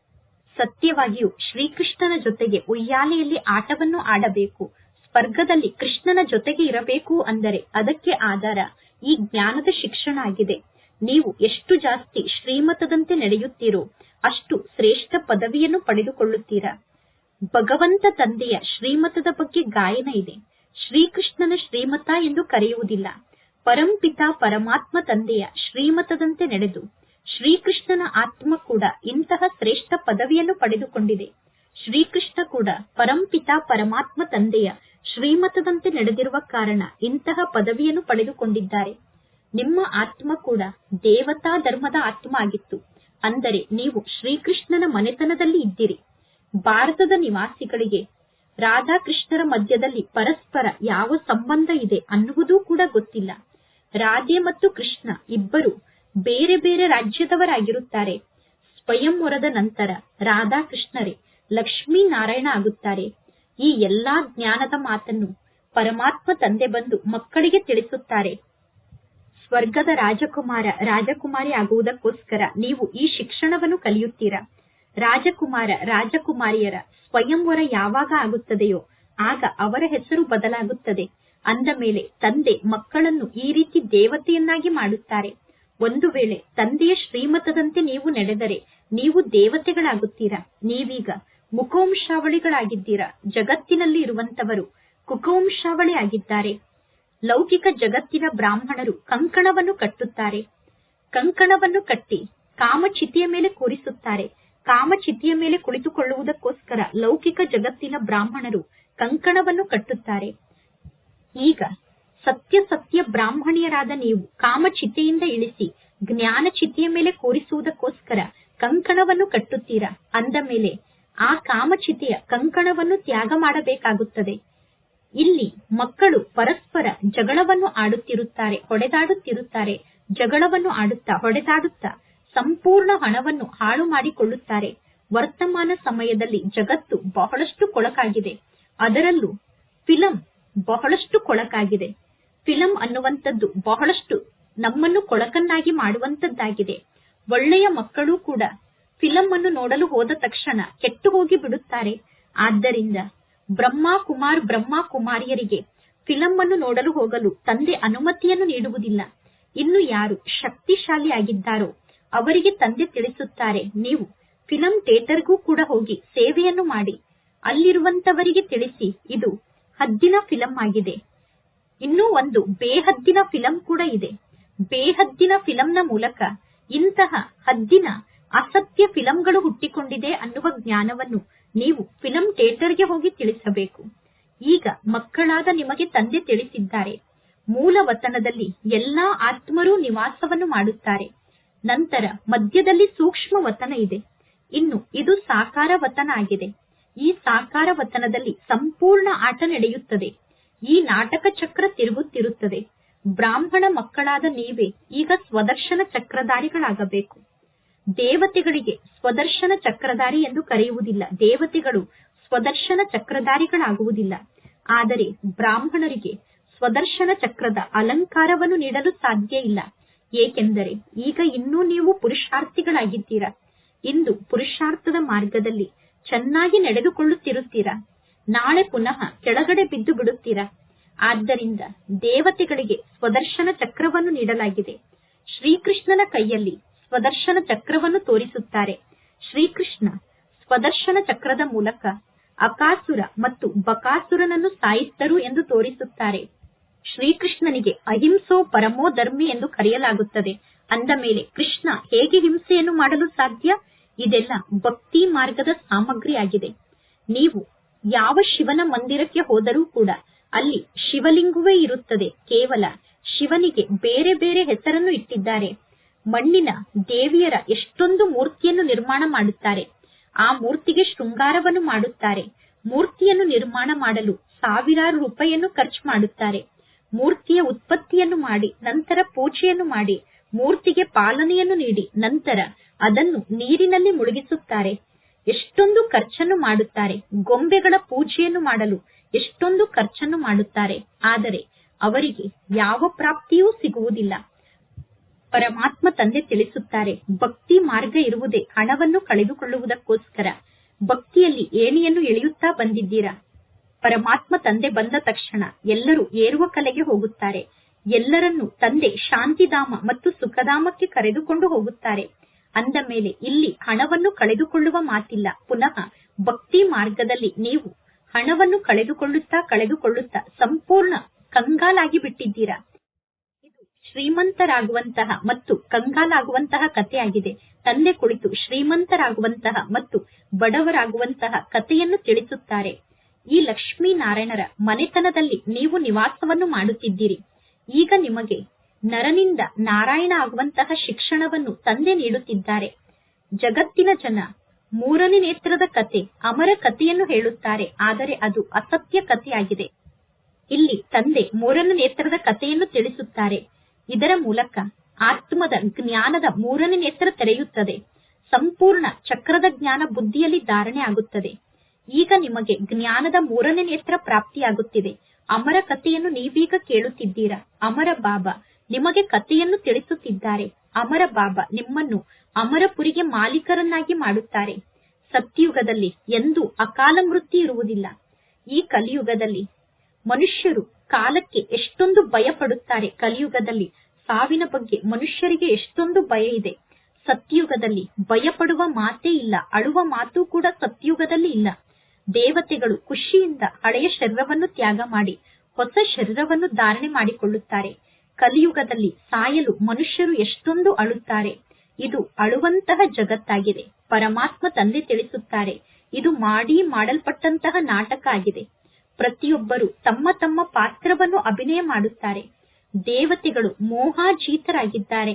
ಸತ್ಯವಾಗಿಯೂ ಶ್ರೀಕೃಷ್ಣನ ಜೊತೆಗೆ ಉಯ್ಯಾಲೆಯಲ್ಲಿ ಆಟವನ್ನು ಆಡಬೇಕು. ಸ್ಪರ್ಗದಲ್ಲಿ ಕೃಷ್ಣನ ಜೊತೆಗೆ ಇರಬೇಕು ಅಂದರೆ ಅದಕ್ಕೆ ಆಧಾರ. ಈ ಜ್ಞಾನದ ಶಿಕ್ಷಣ ಆಗಿದೆ. ನೀವು ಎಷ್ಟು ಜಾಸ್ತಿ ಶ್ರೀಮತದಂತೆ ನಡೆಯುತ್ತೀರೋ ಅಷ್ಟು ಶ್ರೇಷ್ಠ ಪದವಿಯನ್ನು ಪಡೆದುಕೊಳ್ಳುತ್ತೀರಾ. ಭಗವಂತ ತಂದೆಯ ಶ್ರೀಮತದ ಬಗ್ಗೆ ಗಾಯನ ಇದೆ. ಶ್ರೀಕೃಷ್ಣನ ಶ್ರೀಮತ ಎಂದು ಕರೆಯುವುದಿಲ್ಲ. ಪರಂಪಿತ ಪರಮಾತ್ಮ ತಂದೆಯ ಶ್ರೀಮತದಂತೆ ನಡೆದು ಶ್ರೀಕೃಷ್ಣನ ಆತ್ಮ ಕೂಡ ಇಂತಹ ಶ್ರೇಷ್ಠ ಪದವಿಯನ್ನು ಪಡೆದುಕೊಂಡಿದೆ. ಶ್ರೀಕೃಷ್ಣ ಕೂಡ ಪರಂಪಿತ ಪರಮಾತ್ಮ ತಂದೆಯ ಶ್ರೀಮತದಂತೆ ನಡೆದಿರುವ ಕಾರಣ ಇಂತಹ ಪದವಿಯನ್ನು ಪಡೆದುಕೊಂಡಿದ್ದಾರೆ. ನಿಮ್ಮ ಆತ್ಮ ಕೂಡ ದೇವತಾ ಧರ್ಮದ ಆತ್ಮ ಆಗಿತ್ತು. ಅಂದರೆ ನೀವು ಶ್ರೀಕೃಷ್ಣನ ಮನೆತನದಲ್ಲಿ ಇದ್ದೀರಿ. ಭಾರತದ ನಿವಾಸಿಗಳಿಗೆ ರಾಧಾಕೃಷ್ಣರ ಮಧ್ಯದಲ್ಲಿ ಪರಸ್ಪರ ಯಾವ ಸಂಬಂಧ ಇದೆ ಅನ್ನುವುದೂ ಕೂಡ ಗೊತ್ತಿಲ್ಲ. ರಾಧೆ ಮತ್ತು ಕೃಷ್ಣ ಇಬ್ಬರು ಬೇರೆ ಬೇರೆ ರಾಜ್ಯದವರಾಗಿರುತ್ತಾರೆ. ಸ್ವಯಂವರದ ನಂತರ ರಾಧಾಕೃಷ್ಣರೇ ಲಕ್ಷ್ಮೀ ನಾರಾಯಣ ಆಗುತ್ತಾರೆ. ಈ ಎಲ್ಲಾ ಜ್ಞಾನದ ಮಾತನ್ನು ಪರಮಾತ್ಮ ತಂದೆ ಬಂದು ಮಕ್ಕಳಿಗೆ ತಿಳಿಸುತ್ತಾರೆ. ಸ್ವರ್ಗದ ರಾಜಕುಮಾರ, ರಾಜಕುಮಾರಿ ಆಗುವುದಕ್ಕೋಸ್ಕರ ನೀವು ಈ ಶಿಕ್ಷಣವನ್ನು ಕಲಿಯುತ್ತೀರಾ? ರಾಜಕುಮಾರ, ರಾಜಕುಮಾರಿಯರ ಸ್ವಯಂವರ ಯಾವಾಗ ಆಗುತ್ತದೆಯೋ, ಆಗ ಅವರ ಹೆಸರು ಬದಲಾಗುತ್ತದೆ. ಅಂದ ಮೇಲೆ ತಂದೆ ಮಕ್ಕಳನ್ನು ಈ ರೀತಿ ದೇವತೆಯನ್ನಾಗಿ ಮಾಡುತ್ತಾರೆ. ಒಂದು ವೇಳೆ ತಂದೆಯ ಶ್ರೀಮತದಂತೆ ನೀವು ನಡೆದರೆ, ನೀವು ದೇವತೆಗಳಾಗುತ್ತೀರಾ? ನೀವೀಗ ಮುಖವಂಶಾವಳಿಗಳಾಗಿದ್ದೀರಾ ಜಗತ್ತಿನಲ್ಲಿ ಇರುವಂತವರು ಕುಕೋಂಶಾವಳಿ ಆಗಿದ್ದಾರೆ. ಲೌಕಿಕ ಜಗತ್ತಿನ ಬ್ರಾಹ್ಮಣರು ಕಂಕಣವನ್ನು ಕಟ್ಟುತ್ತಾರೆ. ಕಂಕಣವನ್ನು ಕಟ್ಟಿ ಕಾಮಚಿತಿಯ ಮೇಲೆ ಕೂರಿಸುತ್ತಾರೆ. ಕಾಮಚಿತಿಯ ಮೇಲೆ ಕುಳಿತುಕೊಳ್ಳುವುದಕ್ಕೋಸ್ಕರ ಲೌಕಿಕ ಜಗತ್ತಿನ ಬ್ರಾಹ್ಮಣರು ಕಂಕಣವನ್ನು ಕಟ್ಟುತ್ತಾರೆ. ಈಗ ಸತ್ಯ ಸತ್ಯ ಬ್ರಾಹ್ಮಣಿಯರಾದ ನೀವು ಕಾಮಚಿತೆಯಿಂದ ಇಳಿಸಿ ಜ್ಞಾನ ಮೇಲೆ ಕೂರಿಸುವುದಕ್ಕೋಸ್ಕರ ಕಂಕಣವನ್ನು ಕಟ್ಟುತ್ತೀರಾ? ಅಂದ ಮೇಲೆ ಆ ಕಾಮಚಿತೆಯ ಕಂಕಣವನ್ನು ತ್ಯಾಗ ಮಾಡಬೇಕಾಗುತ್ತದೆ. ಇಲ್ಲಿ ಮಕ್ಕಳು ಪರಸ್ಪರ ಜಗಳವನ್ನು ಆಡುತ್ತಿರುತ್ತಾರೆ, ಹೊಡೆದಾಡುತ್ತಿರುತ್ತಾರೆ, ಜಗಳವನ್ನು ಆಡುತ್ತಾ, ಹೊಡೆದಾಡುತ್ತಾ ಸಂಪೂರ್ಣ ಹಣವನ್ನು ಹಾಳು ಮಾಡಿಕೊಳ್ಳುತ್ತಾರೆ. ವರ್ತಮಾನ ಸಮಯದಲ್ಲಿ ಜಗತ್ತು ಬಹಳಷ್ಟು ಕೊಳಕಾಗಿದೆ. ಅದರಲ್ಲೂ ಫಿಲಂ ಬಹಳಷ್ಟು ಕೊಳಕಾಗಿದೆ. ಫಿಲಂ ಅನ್ನುವಂಥದ್ದು ಬಹಳಷ್ಟು ನಮ್ಮನ್ನು ಕೊಳಕನ್ನಾಗಿ ಮಾಡುವಂತದ್ದಾಗಿದೆ ಒಳ್ಳೆಯ ಮಕ್ಕಳು ಕೂಡ ಫಿಲಂ ಅನ್ನು ನೋಡಲು ಹೋದ ತಕ್ಷಣ ಕೆಟ್ಟು ಹೋಗಿ ಬಿಡುತ್ತಾರೆ. ಆದ್ದರಿಂದ ಬ್ರಹ್ಮ ಕುಮಾರ್ ಬ್ರಹ್ಮ ಕುಮಾರಿಯರಿಗೆ ಫಿಲಂ ಅನ್ನು ನೋಡಲು ಹೋಗಲು ತಂದೆ ಅನುಮತಿಯನ್ನು ನೀಡುವುದಿಲ್ಲ. ಇನ್ನು ಯಾರು ಶಕ್ತಿಶಾಲಿ ಆಗಿದ್ದಾರೋ ಅವರಿಗೆ ತಂದೆ ತಿಳಿಸುತ್ತಾರೆ, ನೀವು ಫಿಲಂ ಥಿಯೇಟರ್ಗೂ ಕೂಡ ಹೋಗಿ ಸೇವೆಯನ್ನು ಮಾಡಿ. ಅಲ್ಲಿರುವಂತವರಿಗೆ ತಿಳಿಸಿ, ಇದು ಹದ್ದಿನ ಫಿಲಂ ಆಗಿದೆ. ಇನ್ನೂ ಒಂದು ಬೇಹದ್ದಿನ ಫಿಲಂ ಕೂಡ ಇದೆ. ಬೇಹದ್ದಿನ ಫಿಲಂನ ಮೂಲಕ ಇಂತಹ ಹದ್ದಿನ ಅಸತ್ಯ ಫಿಲಂಗಳು ಹುಟ್ಟಿಕೊಂಡಿದೆ ಅನ್ನುವ ಜ್ಞಾನವನ್ನು ನೀವು ಫಿಲಂ ಥಿಯೇಟರ್ಗೆ ಹೋಗಿ ತಿಳಿಸಬೇಕು. ಈಗ ಮಕ್ಕಳಾದ ನಿಮಗೆ ತಂದೆ ತಿಳಿಸಿದ್ದಾರೆ. ಮೂಲ ವತನದಲ್ಲಿ ಎಲ್ಲಾ ಆತ್ಮರೂ ನಿವಾಸವನ್ನು ಮಾಡುತ್ತಾರೆ. ನಂತರ ಮಧ್ಯದಲ್ಲಿ ಸೂಕ್ಷ್ಮ ವತನ ಇದೆ. ಇನ್ನು ಇದು ಸಾಕಾರ ವತನ ಆಗಿದೆ. ಈ ಸಾಕಾರ ವತನದಲ್ಲಿ ಸಂಪೂರ್ಣ ಆಟ ನಡೆಯುತ್ತದೆ. ಈ ನಾಟಕ ಚಕ್ರ ತಿರುಗುತ್ತಿರುತ್ತದೆ. ಬ್ರಾಹ್ಮಣ ಮಕ್ಕಳಾದ ನೀವೇ ಈಗ ಸ್ವದರ್ಶನ ಚಕ್ರಧಾರಿಗಳಾಗಬೇಕು. ದೇವತೆಗಳಿಗೆ ಸ್ವದರ್ಶನ ಚಕ್ರಧಾರಿ ಎಂದು ಕರೆಯುವುದಿಲ್ಲ. ದೇವತೆಗಳು ಸ್ವದರ್ಶನ ಚಕ್ರಧಾರಿಗಳಾಗುವುದಿಲ್ಲ. ಆದರೆ ಬ್ರಾಹ್ಮಣರಿಗೆ ಸ್ವದರ್ಶನ ಚಕ್ರದ ಅಲಂಕಾರವನ್ನು ನೀಡಲು ಸಾಧ್ಯ ಇಲ್ಲ. ಏಕೆಂದರೆ ಈಗ ಇನ್ನೂ ನೀವು ಪುರುಷಾರ್ಥಿಗಳಾಗಿದ್ದೀರಾ? ಇಂದು ಪುರುಷಾರ್ಥದ ಮಾರ್ಗದಲ್ಲಿ ಚೆನ್ನಾಗಿ ನಡೆದುಕೊಳ್ಳುತ್ತಿರುತ್ತೀರಾ? ನಾಳೆ ಪುನಃ ಕೆಳಗಡೆ ಬಿದ್ದು ಬಿಡುತ್ತೀರಾ? ಆದ್ದರಿಂದ ದೇವತೆಗಳಿಗೆ ಸ್ವದರ್ಶನ ಚಕ್ರವನ್ನು ನೀಡಲಾಗಿದೆ. ಶ್ರೀಕೃಷ್ಣನ ಕೈಯಲ್ಲಿ ಸ್ವದರ್ಶನ ಚಕ್ರವನ್ನು ತೋರಿಸುತ್ತಾರೆ. ಶ್ರೀಕೃಷ್ಣ ಸ್ವದರ್ಶನ ಚಕ್ರದ ಮೂಲಕ ಅಕಾಸುರ ಮತ್ತು ಬಕಾಸುರನನ್ನು ಸಾಯಿಸಿದರು ಎಂದು ತೋರಿಸುತ್ತಾರೆ. ಶ್ರೀಕೃಷ್ಣನಿಗೆ ಅಹಿಂಸೋ ಪರಮೋ ಧರ್ಮಿ ಎಂದು ಕರೆಯಲಾಗುತ್ತದೆ. ಅಂದ ಮೇಲೆ ಕೃಷ್ಣ ಹೇಗೆ ಹಿಂಸೆಯನ್ನು ಮಾಡಲು ಸಾಧ್ಯ? ಇದೆಲ್ಲ ಭಕ್ತಿ ಮಾರ್ಗದ ಸಾಮಗ್ರಿಯಾಗಿದೆ. ನೀವು ಯಾವ ಶಿವನ ಮಂದಿರಕ್ಕೆ ಹೋದರೂ ಕೂಡ ಅಲ್ಲಿ ಶಿವಲಿಂಗವೇ ಇರುತ್ತದೆ. ಕೇವಲ ಶಿವನಿಗೆ ಬೇರೆ ಬೇರೆ ಹೆಸರನ್ನು ಇಟ್ಟಿದ್ದಾರೆ. ಮಣ್ಣಿನ ದೇವಿಯರ ಎಷ್ಟೊಂದು ಮೂರ್ತಿಯನ್ನು ನಿರ್ಮಾಣ ಮಾಡುತ್ತಾರೆ. ಆ ಮೂರ್ತಿಗೆ ಶೃಂಗಾರವನ್ನು ಮಾಡುತ್ತಾರೆ. ಮೂರ್ತಿಯನ್ನು ನಿರ್ಮಾಣ ಮಾಡಲು ಸಾವಿರಾರು ರೂಪಾಯಿಯನ್ನು ಖರ್ಚು ಮಾಡುತ್ತಾರೆ. ಮೂರ್ತಿಯ ಉತ್ಪತ್ತಿಯನ್ನು ಮಾಡಿ, ನಂತರ ಪೂಜೆಯನ್ನು ಮಾಡಿ, ಮೂರ್ತಿಗೆ ಪಾಲನೆಯನ್ನು ನೀಡಿ, ನಂತರ ಅದನ್ನು ನೀರಿನಲ್ಲಿ ಮುಳುಗಿಸುತ್ತಾರೆ. ಎಷ್ಟೊಂದು ಖರ್ಚನ್ನು ಮಾಡುತ್ತಾರೆ. ಗೊಂಬೆಗಳ ಪೂಜೆಯನ್ನು ಮಾಡಲು ಎಷ್ಟೊಂದು ಖರ್ಚನ್ನು ಮಾಡುತ್ತಾರೆ. ಆದರೆ ಅವರಿಗೆ ಯಾವ ಪ್ರಾಪ್ತಿಯೂ ಸಿಗುವುದಿಲ್ಲ. ಪರಮಾತ್ಮ ತಂದೆ ತಿಳಿಸುತ್ತಾರೆ, ಭಕ್ತಿ ಮಾರ್ಗ ಇರುವುದೇ ಹಣವನ್ನು ಕಳೆದುಕೊಳ್ಳುವುದಕ್ಕೋಸ್ಕರ. ಭಕ್ತಿಯಲ್ಲಿ ಏಣಿಯನ್ನು ಎಳೆಯುತ್ತಾ ಬಂದಿದ್ದೀರಾ? ಪರಮಾತ್ಮ ತಂದೆ ಬಂದ ತಕ್ಷಣ ಎಲ್ಲರೂ ಏರುವ ಕಲೆಗೆ ಹೋಗುತ್ತಾರೆ. ಎಲ್ಲರನ್ನೂ ತಂದೆ ಶಾಂತಿಧಾಮ ಮತ್ತು ಸುಖಧಾಮಕ್ಕೆ ಕರೆದುಕೊಂಡು ಹೋಗುತ್ತಾರೆ. ಅಂದ ಮೇಲೆ ಇಲ್ಲಿ ಹಣವನ್ನು ಕಳೆದುಕೊಳ್ಳುವ ಮಾತಿಲ್ಲ, ಪುನಃ ಭಕ್ತಿ ಮಾರ್ಗದಲ್ಲಿ ನೀವು ಹಣವನ್ನು ಕಳೆದುಕೊಳ್ಳುತ್ತಾ ಕಳೆದುಕೊಳ್ಳುತ್ತಾ ಸಂಪೂರ್ಣ ಕಂಗಾಲಾಗಿ ಬಿಟ್ಟಿದ್ದೀರಾ? ಶ್ರೀಮಂತರಾಗುವಂತಹ ಮತ್ತು ಕಂಗಾಲಾಗುವಂತಹ ಕಥೆಯಾಗಿದೆ. ತಂದೆ ಕುಳಿತು ಶ್ರೀಮಂತರಾಗುವಂತಹ ಮತ್ತು ಬಡವರಾಗುವಂತಹ ಕಥೆಯನ್ನು ತಿಳಿಸುತ್ತಾರೆ. ಈ ಲಕ್ಷ್ಮೀನಾರಾಯಣರ ಮನೆತನದಲ್ಲಿ ನೀವು ನಿವಾಸವನ್ನು ಮಾಡುತ್ತಿದ್ದೀರಿ. ಈಗ ನಿಮಗೆ ನರನಿಂದ ನಾರಾಯಣ ಆಗುವಂತಹ ಶಿಕ್ಷಣವನ್ನು ತಂದೆ ನೀಡುತ್ತಿದ್ದಾರೆ. ಜಗತ್ತಿನ ಜನ ಮೂರನೇ ನೇತ್ರದ ಕತೆ ಅಮರ ಕಥೆಯನ್ನು ಹೇಳುತ್ತಾರೆ, ಆದರೆ ಅದು ಅಸತ್ಯ ಕಥೆಯಾಗಿದೆ. ಇಲ್ಲಿ ತಂದೆ ಮೂರನೇ ನೇತ್ರದ ಕಥೆಯನ್ನು ತಿಳಿಸುತ್ತಾರೆ. ಇದರ ಮೂಲಕ ಆತ್ಮದ ಜ್ಞಾನದ ಮೂರನೇ ನೇತ್ರ ತೆರೆಯುತ್ತದೆ. ಸಂಪೂರ್ಣ ಚಕ್ರದ ಜ್ಞಾನ ಬುದ್ಧಿಯಲ್ಲಿ ಧಾರಣೆ ಆಗುತ್ತದೆ. ಈಗ ನಿಮಗೆ ಜ್ಞಾನದ ಮೂರನೇ ನೇತ್ರ ಪ್ರಾಪ್ತಿಯಾಗುತ್ತಿದೆ. ಅಮರ ಕಥೆಯನ್ನು ನೀವೀಗ ಕೇಳುತ್ತಿದ್ದೀರಾ? ಅಮರ ಬಾಬಾ, ನಿಮಗೆ ಕಥೆಯನ್ನು ತಿಳಿಸುತ್ತಿದ್ದಾರೆ. ಅಮರ ಬಾಬಾ ನಿಮ್ಮನ್ನು ಅಮರಪುರಿಗೆ ಮಾಲೀಕರನ್ನಾಗಿ ಮಾಡುತ್ತಾರೆ. ಸತ್ಯುಗದಲ್ಲಿ ಎಂದೂ ಅಕಾಲ ಮೃತ್ಯು ಇರುವುದಿಲ್ಲ. ಈ ಕಲಿಯುಗದಲ್ಲಿ ಮನುಷ್ಯರು ಕಾಲಕ್ಕೆ ಎಷ್ಟೊಂದು ಭಯ ಪಡುತ್ತಾರೆ ಕಲಿಯುಗದಲ್ಲಿ. ಸಾವಿನ ಬಗ್ಗೆ ಮನುಷ್ಯರಿಗೆ ಎಷ್ಟೊಂದು ಭಯ ಇದೆ. ಸತ್ಯುಗದಲ್ಲಿ ಭಯಪಡುವ ಮಾತೇ ಇಲ್ಲ, ಅಳುವ ಮಾತು ಕೂಡ ಸತ್ಯುಗದಲ್ಲಿ ಇಲ್ಲ. ದೇವತೆಗಳು ಖುಷಿಯಿಂದ ಹಳೆಯ ಶರೀರವನ್ನು ತ್ಯಾಗ ಮಾಡಿ, ಹೊಸ ಶರೀರವನ್ನು ಧಾರಣೆ ಮಾಡಿಕೊಳ್ಳುತ್ತಾರೆ. ಕಲಿಯುಗದಲ್ಲಿ ಸಾಯಲು ಮನುಷ್ಯರು ಎಷ್ಟೊಂದು ಅಳುತ್ತಾರೆ. ಇದು ಅಳುವಂತಹ ಜಗತ್ತಾಗಿದೆ. ಪರಮಾತ್ಮ ತಂದೆ ತಿಳಿಸುತ್ತಾರೆ, ಇದು ಮಾಡಿ ಮಾಡಲ್ಪಟ್ಟಂತಹ ನಾಟಕ ಆಗಿದೆ. ಪ್ರತಿಯೊಬ್ಬರು ತಮ್ಮ ತಮ್ಮ ಪಾತ್ರವನ್ನು ಅಭಿನಯ ಮಾಡುತ್ತಾರೆ. ದೇವತೆಗಳು ಮೋಹಾಜೀತರಾಗಿದ್ದಾರೆ.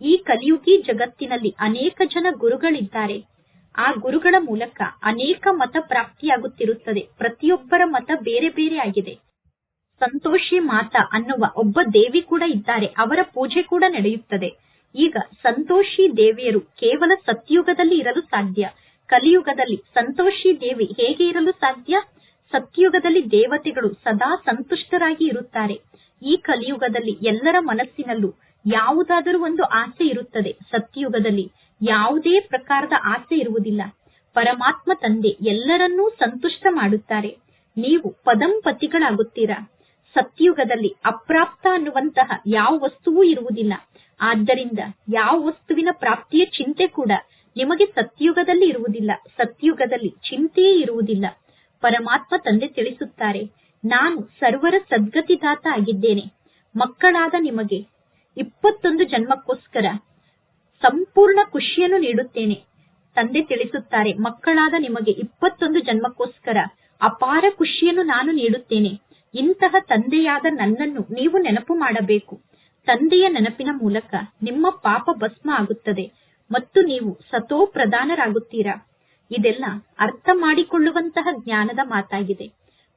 ಈ ಕಲಿಯುಗಿ ಜಗತ್ತಿನಲ್ಲಿ ಅನೇಕ ಜನ ಗುರುಗಳಿದ್ದಾರೆ. ಆ ಗುರುಗಳ ಮೂಲಕ ಅನೇಕ ಮತ ಪ್ರಾಪ್ತಿಯಾಗುತ್ತಿರುತ್ತದೆ. ಪ್ರತಿಯೊಬ್ಬರ ಮತ ಬೇರೆ ಬೇರೆ ಆಗಿದೆ. ಸಂತೋಷಿ ಮಾತಾ ಅನ್ನುವ ಒಬ್ಬ ದೇವಿ ಕೂಡ ಇದ್ದಾರೆ. ಅವರ ಪೂಜೆ ಕೂಡ ನಡೆಯುತ್ತದೆ. ಈಗ ಸಂತೋಷಿ ದೇವಿಯರು ಕೇವಲ ಸತ್ಯುಗದಲ್ಲಿ ಇರಲು ಸಾಧ್ಯ. ಕಲಿಯುಗದಲ್ಲಿ ಸಂತೋಷಿ ದೇವಿ ಹೇಗೆ ಇರಲು ಸಾಧ್ಯ? ಸತ್ಯುಗದಲ್ಲಿ ದೇವತೆಗಳು ಸದಾ ಸಂತುಷ್ಟರಾಗಿ ಇರುತ್ತಾರೆ. ಈ ಕಲಿಯುಗದಲ್ಲಿ ಎಲ್ಲರ ಮನಸ್ಸಿನಲ್ಲೂ ಯಾವುದಾದರೂ ಒಂದು ಆಸೆ ಇರುತ್ತದೆ. ಸತ್ಯುಗದಲ್ಲಿ ಯಾವುದೇ ಪ್ರಕಾರದ ಆಸೆ ಇರುವುದಿಲ್ಲ. ಪರಮಾತ್ಮ ತಂದೆ ಎಲ್ಲರನ್ನೂ ಸಂತುಷ್ಟ ಮಾಡುತ್ತಾರೆ. ನೀವು ಪದಂಪತಿಗಳಾಗುತ್ತೀರಾ? ಸತ್ಯುಗದಲ್ಲಿ ಅಪ್ರಾಪ್ತ ಅನ್ನುವಂತಹ ಯಾವ ವಸ್ತುವೂ ಇರುವುದಿಲ್ಲ. ಆದ್ದರಿಂದ ಯಾವ ವಸ್ತುವಿನ ಪ್ರಾಪ್ತಿಯ ಚಿಂತೆ ಕೂಡ ನಿಮಗೆ ಸತ್ಯುಗದಲ್ಲಿ ಇರುವುದಿಲ್ಲ. ಸತ್ಯುಗದಲ್ಲಿ ಚಿಂತೆಯೇ ಇರುವುದಿಲ್ಲ. ಪರಮಾತ್ಮ ತಂದೆ ತಿಳಿಸುತ್ತಾರೆ. ನಾನು ಸರ್ವರ ಸದ್ಗತಿದಾತ ಆಗಿದ್ದೇನೆ. ಮಕ್ಕಳಾದ ನಿಮಗೆ ಇಪ್ಪತ್ತೊಂದು ಜನ್ಮಕ್ಕೋಸ್ಕರ ಸಂಪೂರ್ಣ ಖುಷಿಯನ್ನು ನೀಡುತ್ತೇನೆ. ತಂದೆ ತಿಳಿಸುತ್ತಾರೆ, ಮಕ್ಕಳಾದ ನಿಮಗೆ ಇಪ್ಪತ್ತೊಂದು ಜನ್ಮಕ್ಕೋಸ್ಕರ ಅಪಾರ ಖುಷಿಯನ್ನು ನಾನು ನೀಡುತ್ತೇನೆ. ಇಂತಹ ತಂದೆಯಾದ ನನ್ನನ್ನು ನೀವು ನೆನಪು ಮಾಡಬೇಕು. ತಂದೆಯ ನೆನಪಿನ ಮೂಲಕ ನಿಮ್ಮ ಪಾಪ ಭಸ್ಮ ಆಗುತ್ತದೆ ಮತ್ತು ನೀವು ಸತೋ ಪ್ರಧಾನರಾಗುತ್ತೀರಾ ಇದೆಲ್ಲ ಅರ್ಥ ಮಾಡಿಕೊಳ್ಳುವಂತಹ ಜ್ಞಾನದ ಮಾತಾಗಿದೆ.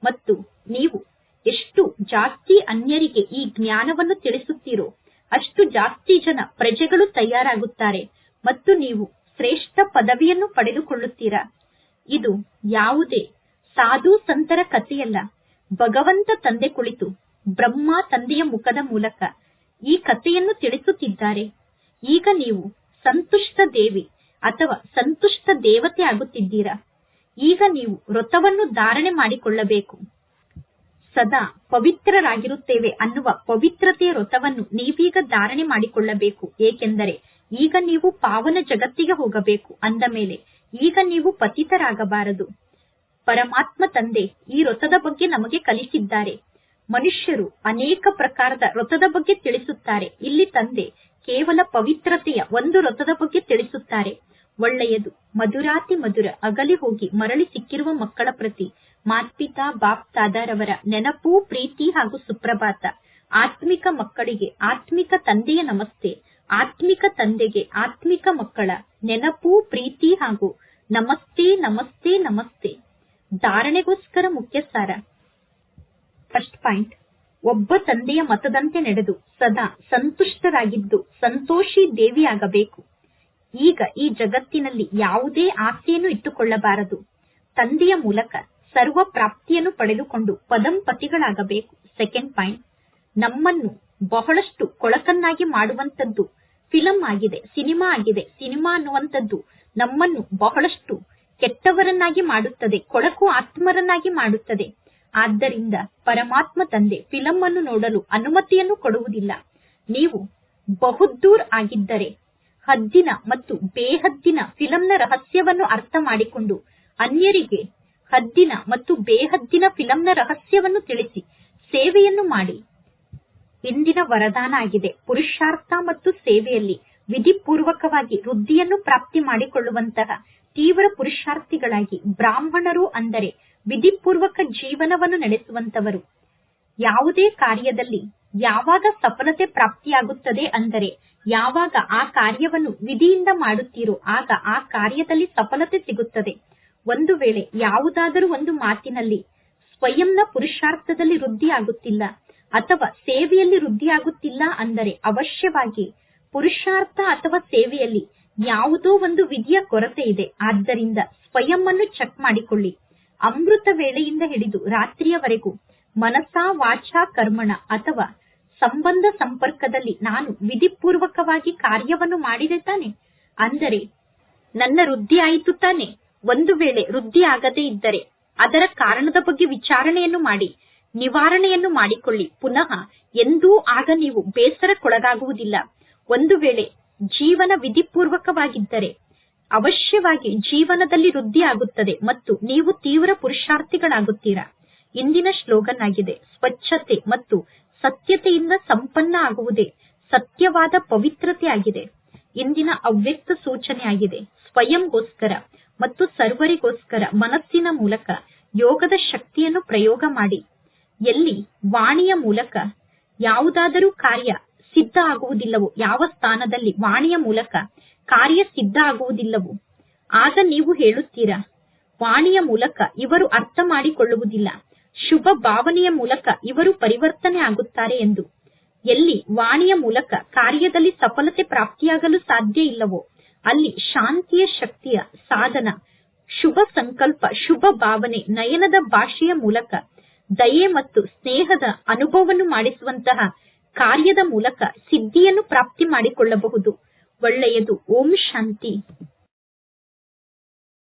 ಮತ್ತು ನೀವು ಎಷ್ಟು ಜಾಸ್ತಿ ಅನ್ಯರಿಗೆ ಈ ಜ್ಞಾನವನ್ನು ತಿಳಿಸುತ್ತೀರೋ ಅಷ್ಟು ಜಾಸ್ತಿ ಜನ ಪ್ರಜೆಗಳು ತಯಾರಾಗುತ್ತಾರೆ ಮತ್ತು ನೀವು ಶ್ರೇಷ್ಠ ಪದವಿಯನ್ನು ಪಡೆದುಕೊಳ್ಳುತ್ತೀರಾ? ಇದು ಯಾವುದೇ ಸಾಧು ಸಂತರ ಕಥೆಯಲ್ಲ. ಭಗವಂತ ತಂದೆ ಕುಳಿತು ಬ್ರಹ್ಮ ತಂದೆಯ ಮುಖದ ಮೂಲಕ ಈ ಕಥೆಯನ್ನು ತಿಳಿಸುತ್ತಿದ್ದಾರೆ. ಈಗ ನೀವು ಸಂತುಷ್ಟ ದೇವಿ ಅಥವಾ ಸಂತುಷ್ಟ ದೇವತೆ ಆಗುತ್ತಿದ್ದೀರಾ? ಈಗ ನೀವು ವ್ರತವನ್ನು ಧಾರಣೆ ಮಾಡಿಕೊಳ್ಳಬೇಕು. ಸದಾ ಪವಿತ್ರರಾಗಿರುತ್ತೇವೆ ಅನ್ನುವ ಪವಿತ್ರತೆಯ ವ್ರತವನ್ನು ನೀವೀಗ ಧಾರಣೆ ಮಾಡಿಕೊಳ್ಳಬೇಕು. ಏಕೆಂದರೆ ಈಗ ನೀವು ಪಾವನ ಜಗತ್ತಿಗೆ ಹೋಗಬೇಕು ಅಂದ ಮೇಲೆ ಈಗ ನೀವು ಪತಿತರಾಗಬಾರದು. ಪರಮಾತ್ಮ ತಂದೆ ಈ ವ್ರತದ ಬಗ್ಗೆ ನಮಗೆ ಕಲಿಸಿದ್ದಾರೆ. ಮನುಷ್ಯರು ಅನೇಕ ಪ್ರಕಾರದ ವ್ರತದ ಬಗ್ಗೆ ತಿಳಿಸುತ್ತಾರೆ. ಇಲ್ಲಿ ತಂದೆ ಕೇವಲ ಪವಿತ್ರತೆಯ ಒಂದು ರಥದ ಬಗ್ಗೆ ತಿಳಿಸುತ್ತಾರೆ. ಒಳ್ಳೆಯದು. ಮಧುರಾತಿ ಮಧುರ. ಅಗಲಿ ಹೋಗಿ ಮರಳಿ ಸಿಕ್ಕಿರುವ ಮಕ್ಕಳ ಪ್ರತಿ. ಮಾತ್ಪಿತಾ ಬಾಪ್ ತಾದಾರವರ ನೆನಪು, ಪ್ರೀತಿ ಹಾಗೂ ಸುಪ್ರಭಾತ. ಆತ್ಮಿಕ ಮಕ್ಕಳಿಗೆ ಆತ್ಮಿಕ ತಂದೆಯ ನಮಸ್ತೆ. ಆತ್ಮಿಕ ತಂದೆಗೆ ಆತ್ಮಿಕ ಮಕ್ಕಳ ನೆನಪು, ಪ್ರೀತಿ ಹಾಗೂ ನಮಸ್ತೆ ನಮಸ್ತೆ ನಮಸ್ತೆ. ಧಾರಣೆಗೋಸ್ಕರ ಮುಖ್ಯ ಸಾರ ಫಸ್ಟ್ ಪಾಯಿಂಟ್. ಒಬ್ಬ ತಂದೆಯ ಮತದಂತೆ ನಡೆದು ಸದಾ ಸಂತುಷ್ಟರಾಗಿದ್ದು ಸಂತೋಷಿ ದೇವಿಯಾಗಬೇಕು. ಈಗ ಈ ಜಗತ್ತಿನಲ್ಲಿ ಯಾವುದೇ ಆಸೆಯನ್ನು ಇಟ್ಟುಕೊಳ್ಳಬಾರದು. ತಂದೆಯ ಮೂಲಕ ಸರ್ವ ಪ್ರಾಪ್ತಿಯನ್ನು ಪಡೆದುಕೊಂಡು ಪದಂಪತಿಗಳಾಗಬೇಕು. ಸೆಕೆಂಡ್ ಪಾಯಿಂಟ್ ನಮ್ಮನ್ನು ಬಹಳಷ್ಟು ಕೊಳಕನ್ನಾಗಿ ಮಾಡುವಂತದ್ದು ಫಿಲಂ ಆಗಿದೆ ಸಿನಿಮಾ ಆಗಿದೆ ಸಿನಿಮಾ ಅನ್ನುವಂಥದ್ದು ನಮ್ಮನ್ನು ಬಹಳಷ್ಟು ಕೆಟ್ಟವರನ್ನಾಗಿ ಮಾಡುತ್ತದೆ, ಕೊಳಕು ಆತ್ಮರನ್ನಾಗಿ ಮಾಡುತ್ತದೆ. ಆದ್ದರಿಂದ ಪರಮಾತ್ಮ ತಂದೆ ಫಿಲಂ ಅನ್ನು ನೋಡಲು ಅನುಮತಿಯನ್ನು ಕೊಡುವುದಿಲ್ಲ. ನೀವು ಬಹುದೂರ್ ಆಗಿದ್ದರೆ ಹದ್ದಿನ ಮತ್ತು ಬೇಹದ್ದಿನ ಫಿಲಂನ ರಹಸ್ಯವನ್ನು ಅರ್ಥ ಮಾಡಿಕೊಂಡು ಅನ್ಯರಿಗೆ ಹದ್ದಿನ ಮತ್ತು ಬೇಹದ್ದಿನ ಫಿಲಂನ ರಹಸ್ಯವನ್ನು ತಿಳಿಸಿ, ಸೇವೆಯನ್ನು ಮಾಡಿ. ಇಂದಿನ ವರದಾನ ಆಗಿದೆ. ಪುರುಷಾರ್ಥ ಮತ್ತು ಸೇವೆಯಲ್ಲಿ ವಿಧಿಪೂರ್ವಕವಾಗಿ ವೃದ್ಧಿಯನ್ನು ಪ್ರಾಪ್ತಿ ಮಾಡಿಕೊಳ್ಳುವಂತಹ ತೀವ್ರ ಪುರುಷಾರ್ಥಿಗಳಾಗಿ ಬ್ರಾಹ್ಮಣರು ಅಂದರೆ ವಿಧಿಪೂರ್ವಕ ಜೀವನವನ್ನು ನಡೆಸುವಂತವರು. ಯಾವುದೇ ಕಾರ್ಯದಲ್ಲಿ ಯಾವಾಗ ಸಫಲತೆ ಪ್ರಾಪ್ತಿಯಾಗುತ್ತದೆ ಅಂದರೆ ಯಾವಾಗ ಆ ಕಾರ್ಯವನ್ನು ವಿಧಿಯಿಂದ ಮಾಡುತ್ತೀರೋ ಆಗ ಆ ಕಾರ್ಯದಲ್ಲಿ ಸಫಲತೆ ಸಿಗುತ್ತದೆ. ಒಂದು ವೇಳೆ ಯಾವುದಾದರೂ ಒಂದು ಮಾತಿನಲ್ಲಿ ಸ್ವಯಂನ ಪುರುಷಾರ್ಥದಲ್ಲಿ ವೃದ್ಧಿಯಾಗುತ್ತಿಲ್ಲ ಅಥವಾ ಸೇವೆಯಲ್ಲಿ ವೃದ್ಧಿಯಾಗುತ್ತಿಲ್ಲ ಅಂದರೆ ಅವಶ್ಯವಾಗಿ ಪುರುಷಾರ್ಥ ಅಥವಾ ಸೇವೆಯಲ್ಲಿ ಯಾವುದೋ ಒಂದು ವಿಧಿಯ ಕೊರತೆ ಇದೆ. ಆದ್ದರಿಂದ ಸ್ವಯಂ ಅನ್ನು ಚೆಕ್ ಮಾಡಿಕೊಳ್ಳಿ. ಅಮೃತ ವೇಳೆಯಿಂದ ಹಿಡಿದು ರಾತ್ರಿಯವರೆಗೂ ಮನಸಾ ವಾಚಾ ಕರ್ಮಣ ಅಥವಾ ಸಂಬಂಧ ಸಂಪರ್ಕದಲ್ಲಿ ನಾನು ವಿಧಿಪೂರ್ವಕವಾಗಿ ಕಾರ್ಯವನ್ನು ಮಾಡಿದೆ ತಾನೆ? ಅಂದರೆ ನನ್ನ ವೃದ್ಧಿ ಆಯಿತು ತಾನೆ? ಒಂದು ವೇಳೆ ವೃದ್ಧಿ ಆಗದೇ ಇದ್ದರೆ ಅದರ ಕಾರಣದ ಬಗ್ಗೆ ವಿಚಾರಣೆಯನ್ನು ಮಾಡಿ, ನಿವಾರಣೆಯನ್ನು ಮಾಡಿಕೊಳ್ಳಿ. ಪುನಃ ಎಂದೂ ಆಗ ನೀವು ಬೇಸರಕ್ಕೊಳಗಾಗುವುದಿಲ್ಲ. ಒಂದು ವೇಳೆ ಜೀವನ ವಿಧಿಪೂರ್ವಕವಾಗಿದ್ದರೆ ಅವಶ್ಯವಾಗಿ ಜೀವನದಲ್ಲಿ ವೃದ್ಧಿಯಾಗುತ್ತದೆ ಮತ್ತು ನೀವು ತೀವ್ರ ಪುರುಷಾರ್ಥಿಗಳಾಗುತ್ತೀರಾ? ಇಂದಿನ ಶ್ಲೋಗನ್ ಆಗಿದೆ ಸ್ವಚ್ಛತೆ ಮತ್ತು ಸತ್ಯತೆಯಿಂದ ಸಂಪನ್ನ ಆಗುವುದೇ ಸತ್ಯವಾದ ಪವಿತ್ರತೆ ಆಗಿದೆ ಇಂದಿನ ಅವ್ಯಕ್ತ ಸೂಚನೆ ಆಗಿದೆ ಸ್ವಯಂಗೋಸ್ಕರ ಮತ್ತು ಸರ್ವರಿಗೋಸ್ಕರ ಮನಸ್ಸಿನ ಮೂಲಕ ಯೋಗದ ಶಕ್ತಿಯನ್ನು ಪ್ರಯೋಗ ಮಾಡಿ. ಎಲ್ಲಿ ವಾಣಿಯ ಮೂಲಕ ಯಾವುದಾದರೂ ಕಾರ್ಯ ಸಿದ್ಧ ಆಗುವುದಿಲ್ಲವೋ, ಯಾವ ಸ್ಥಾನದಲ್ಲಿ ವಾಣಿಯ ಮೂಲಕ ಕಾರ್ಯ ಸಿದ್ಧ ಆಗುವುದಿಲ್ಲವೋ ಆಗ ನೀವು ಹೇಳುತ್ತೀರಾ, ವಾಣಿಯ ಮೂಲಕ ಇವರು ಅರ್ಥ ಮಾಡಿಕೊಳ್ಳುವುದಿಲ್ಲ ಶುಭ ಭಾವನೆಯ ಮೂಲಕ ಇವರು ಪರಿವರ್ತನೆ ಆಗುತ್ತಾರೆ ಎಂದು. ಎಲ್ಲಿ ವಾಣಿಯ ಮೂಲಕ ಕಾರ್ಯದಲ್ಲಿ ಸಫಲತೆ ಪ್ರಾಪ್ತಿಯಾಗಲು ಸಾಧ್ಯ ಇಲ್ಲವೋ, ಅಲ್ಲಿ ಶಾಂತಿಯ ಶಕ್ತಿಯ ಸಾಧನ, ಶುಭ ಸಂಕಲ್ಪ, ಶುಭ ಭಾವನೆ, ನಯನದ ಭಾಷೆಯ ಮೂಲಕ, ದಯೆ ಮತ್ತು ಸ್ನೇಹದ ಅನುಭವವನ್ನು ಮಾಡಿಸುವಂತಹ ಕಾರ್ಯದ ಮೂಲಕ ಸಿದ್ಧಿಯನ್ನು ಪ್ರಾಪ್ತಿ ಮಾಡಿಕೊಳ್ಳಬಹುದು. ಒಳ್ಳೆಯದು. ಓಂ ಶಾಂತಿ.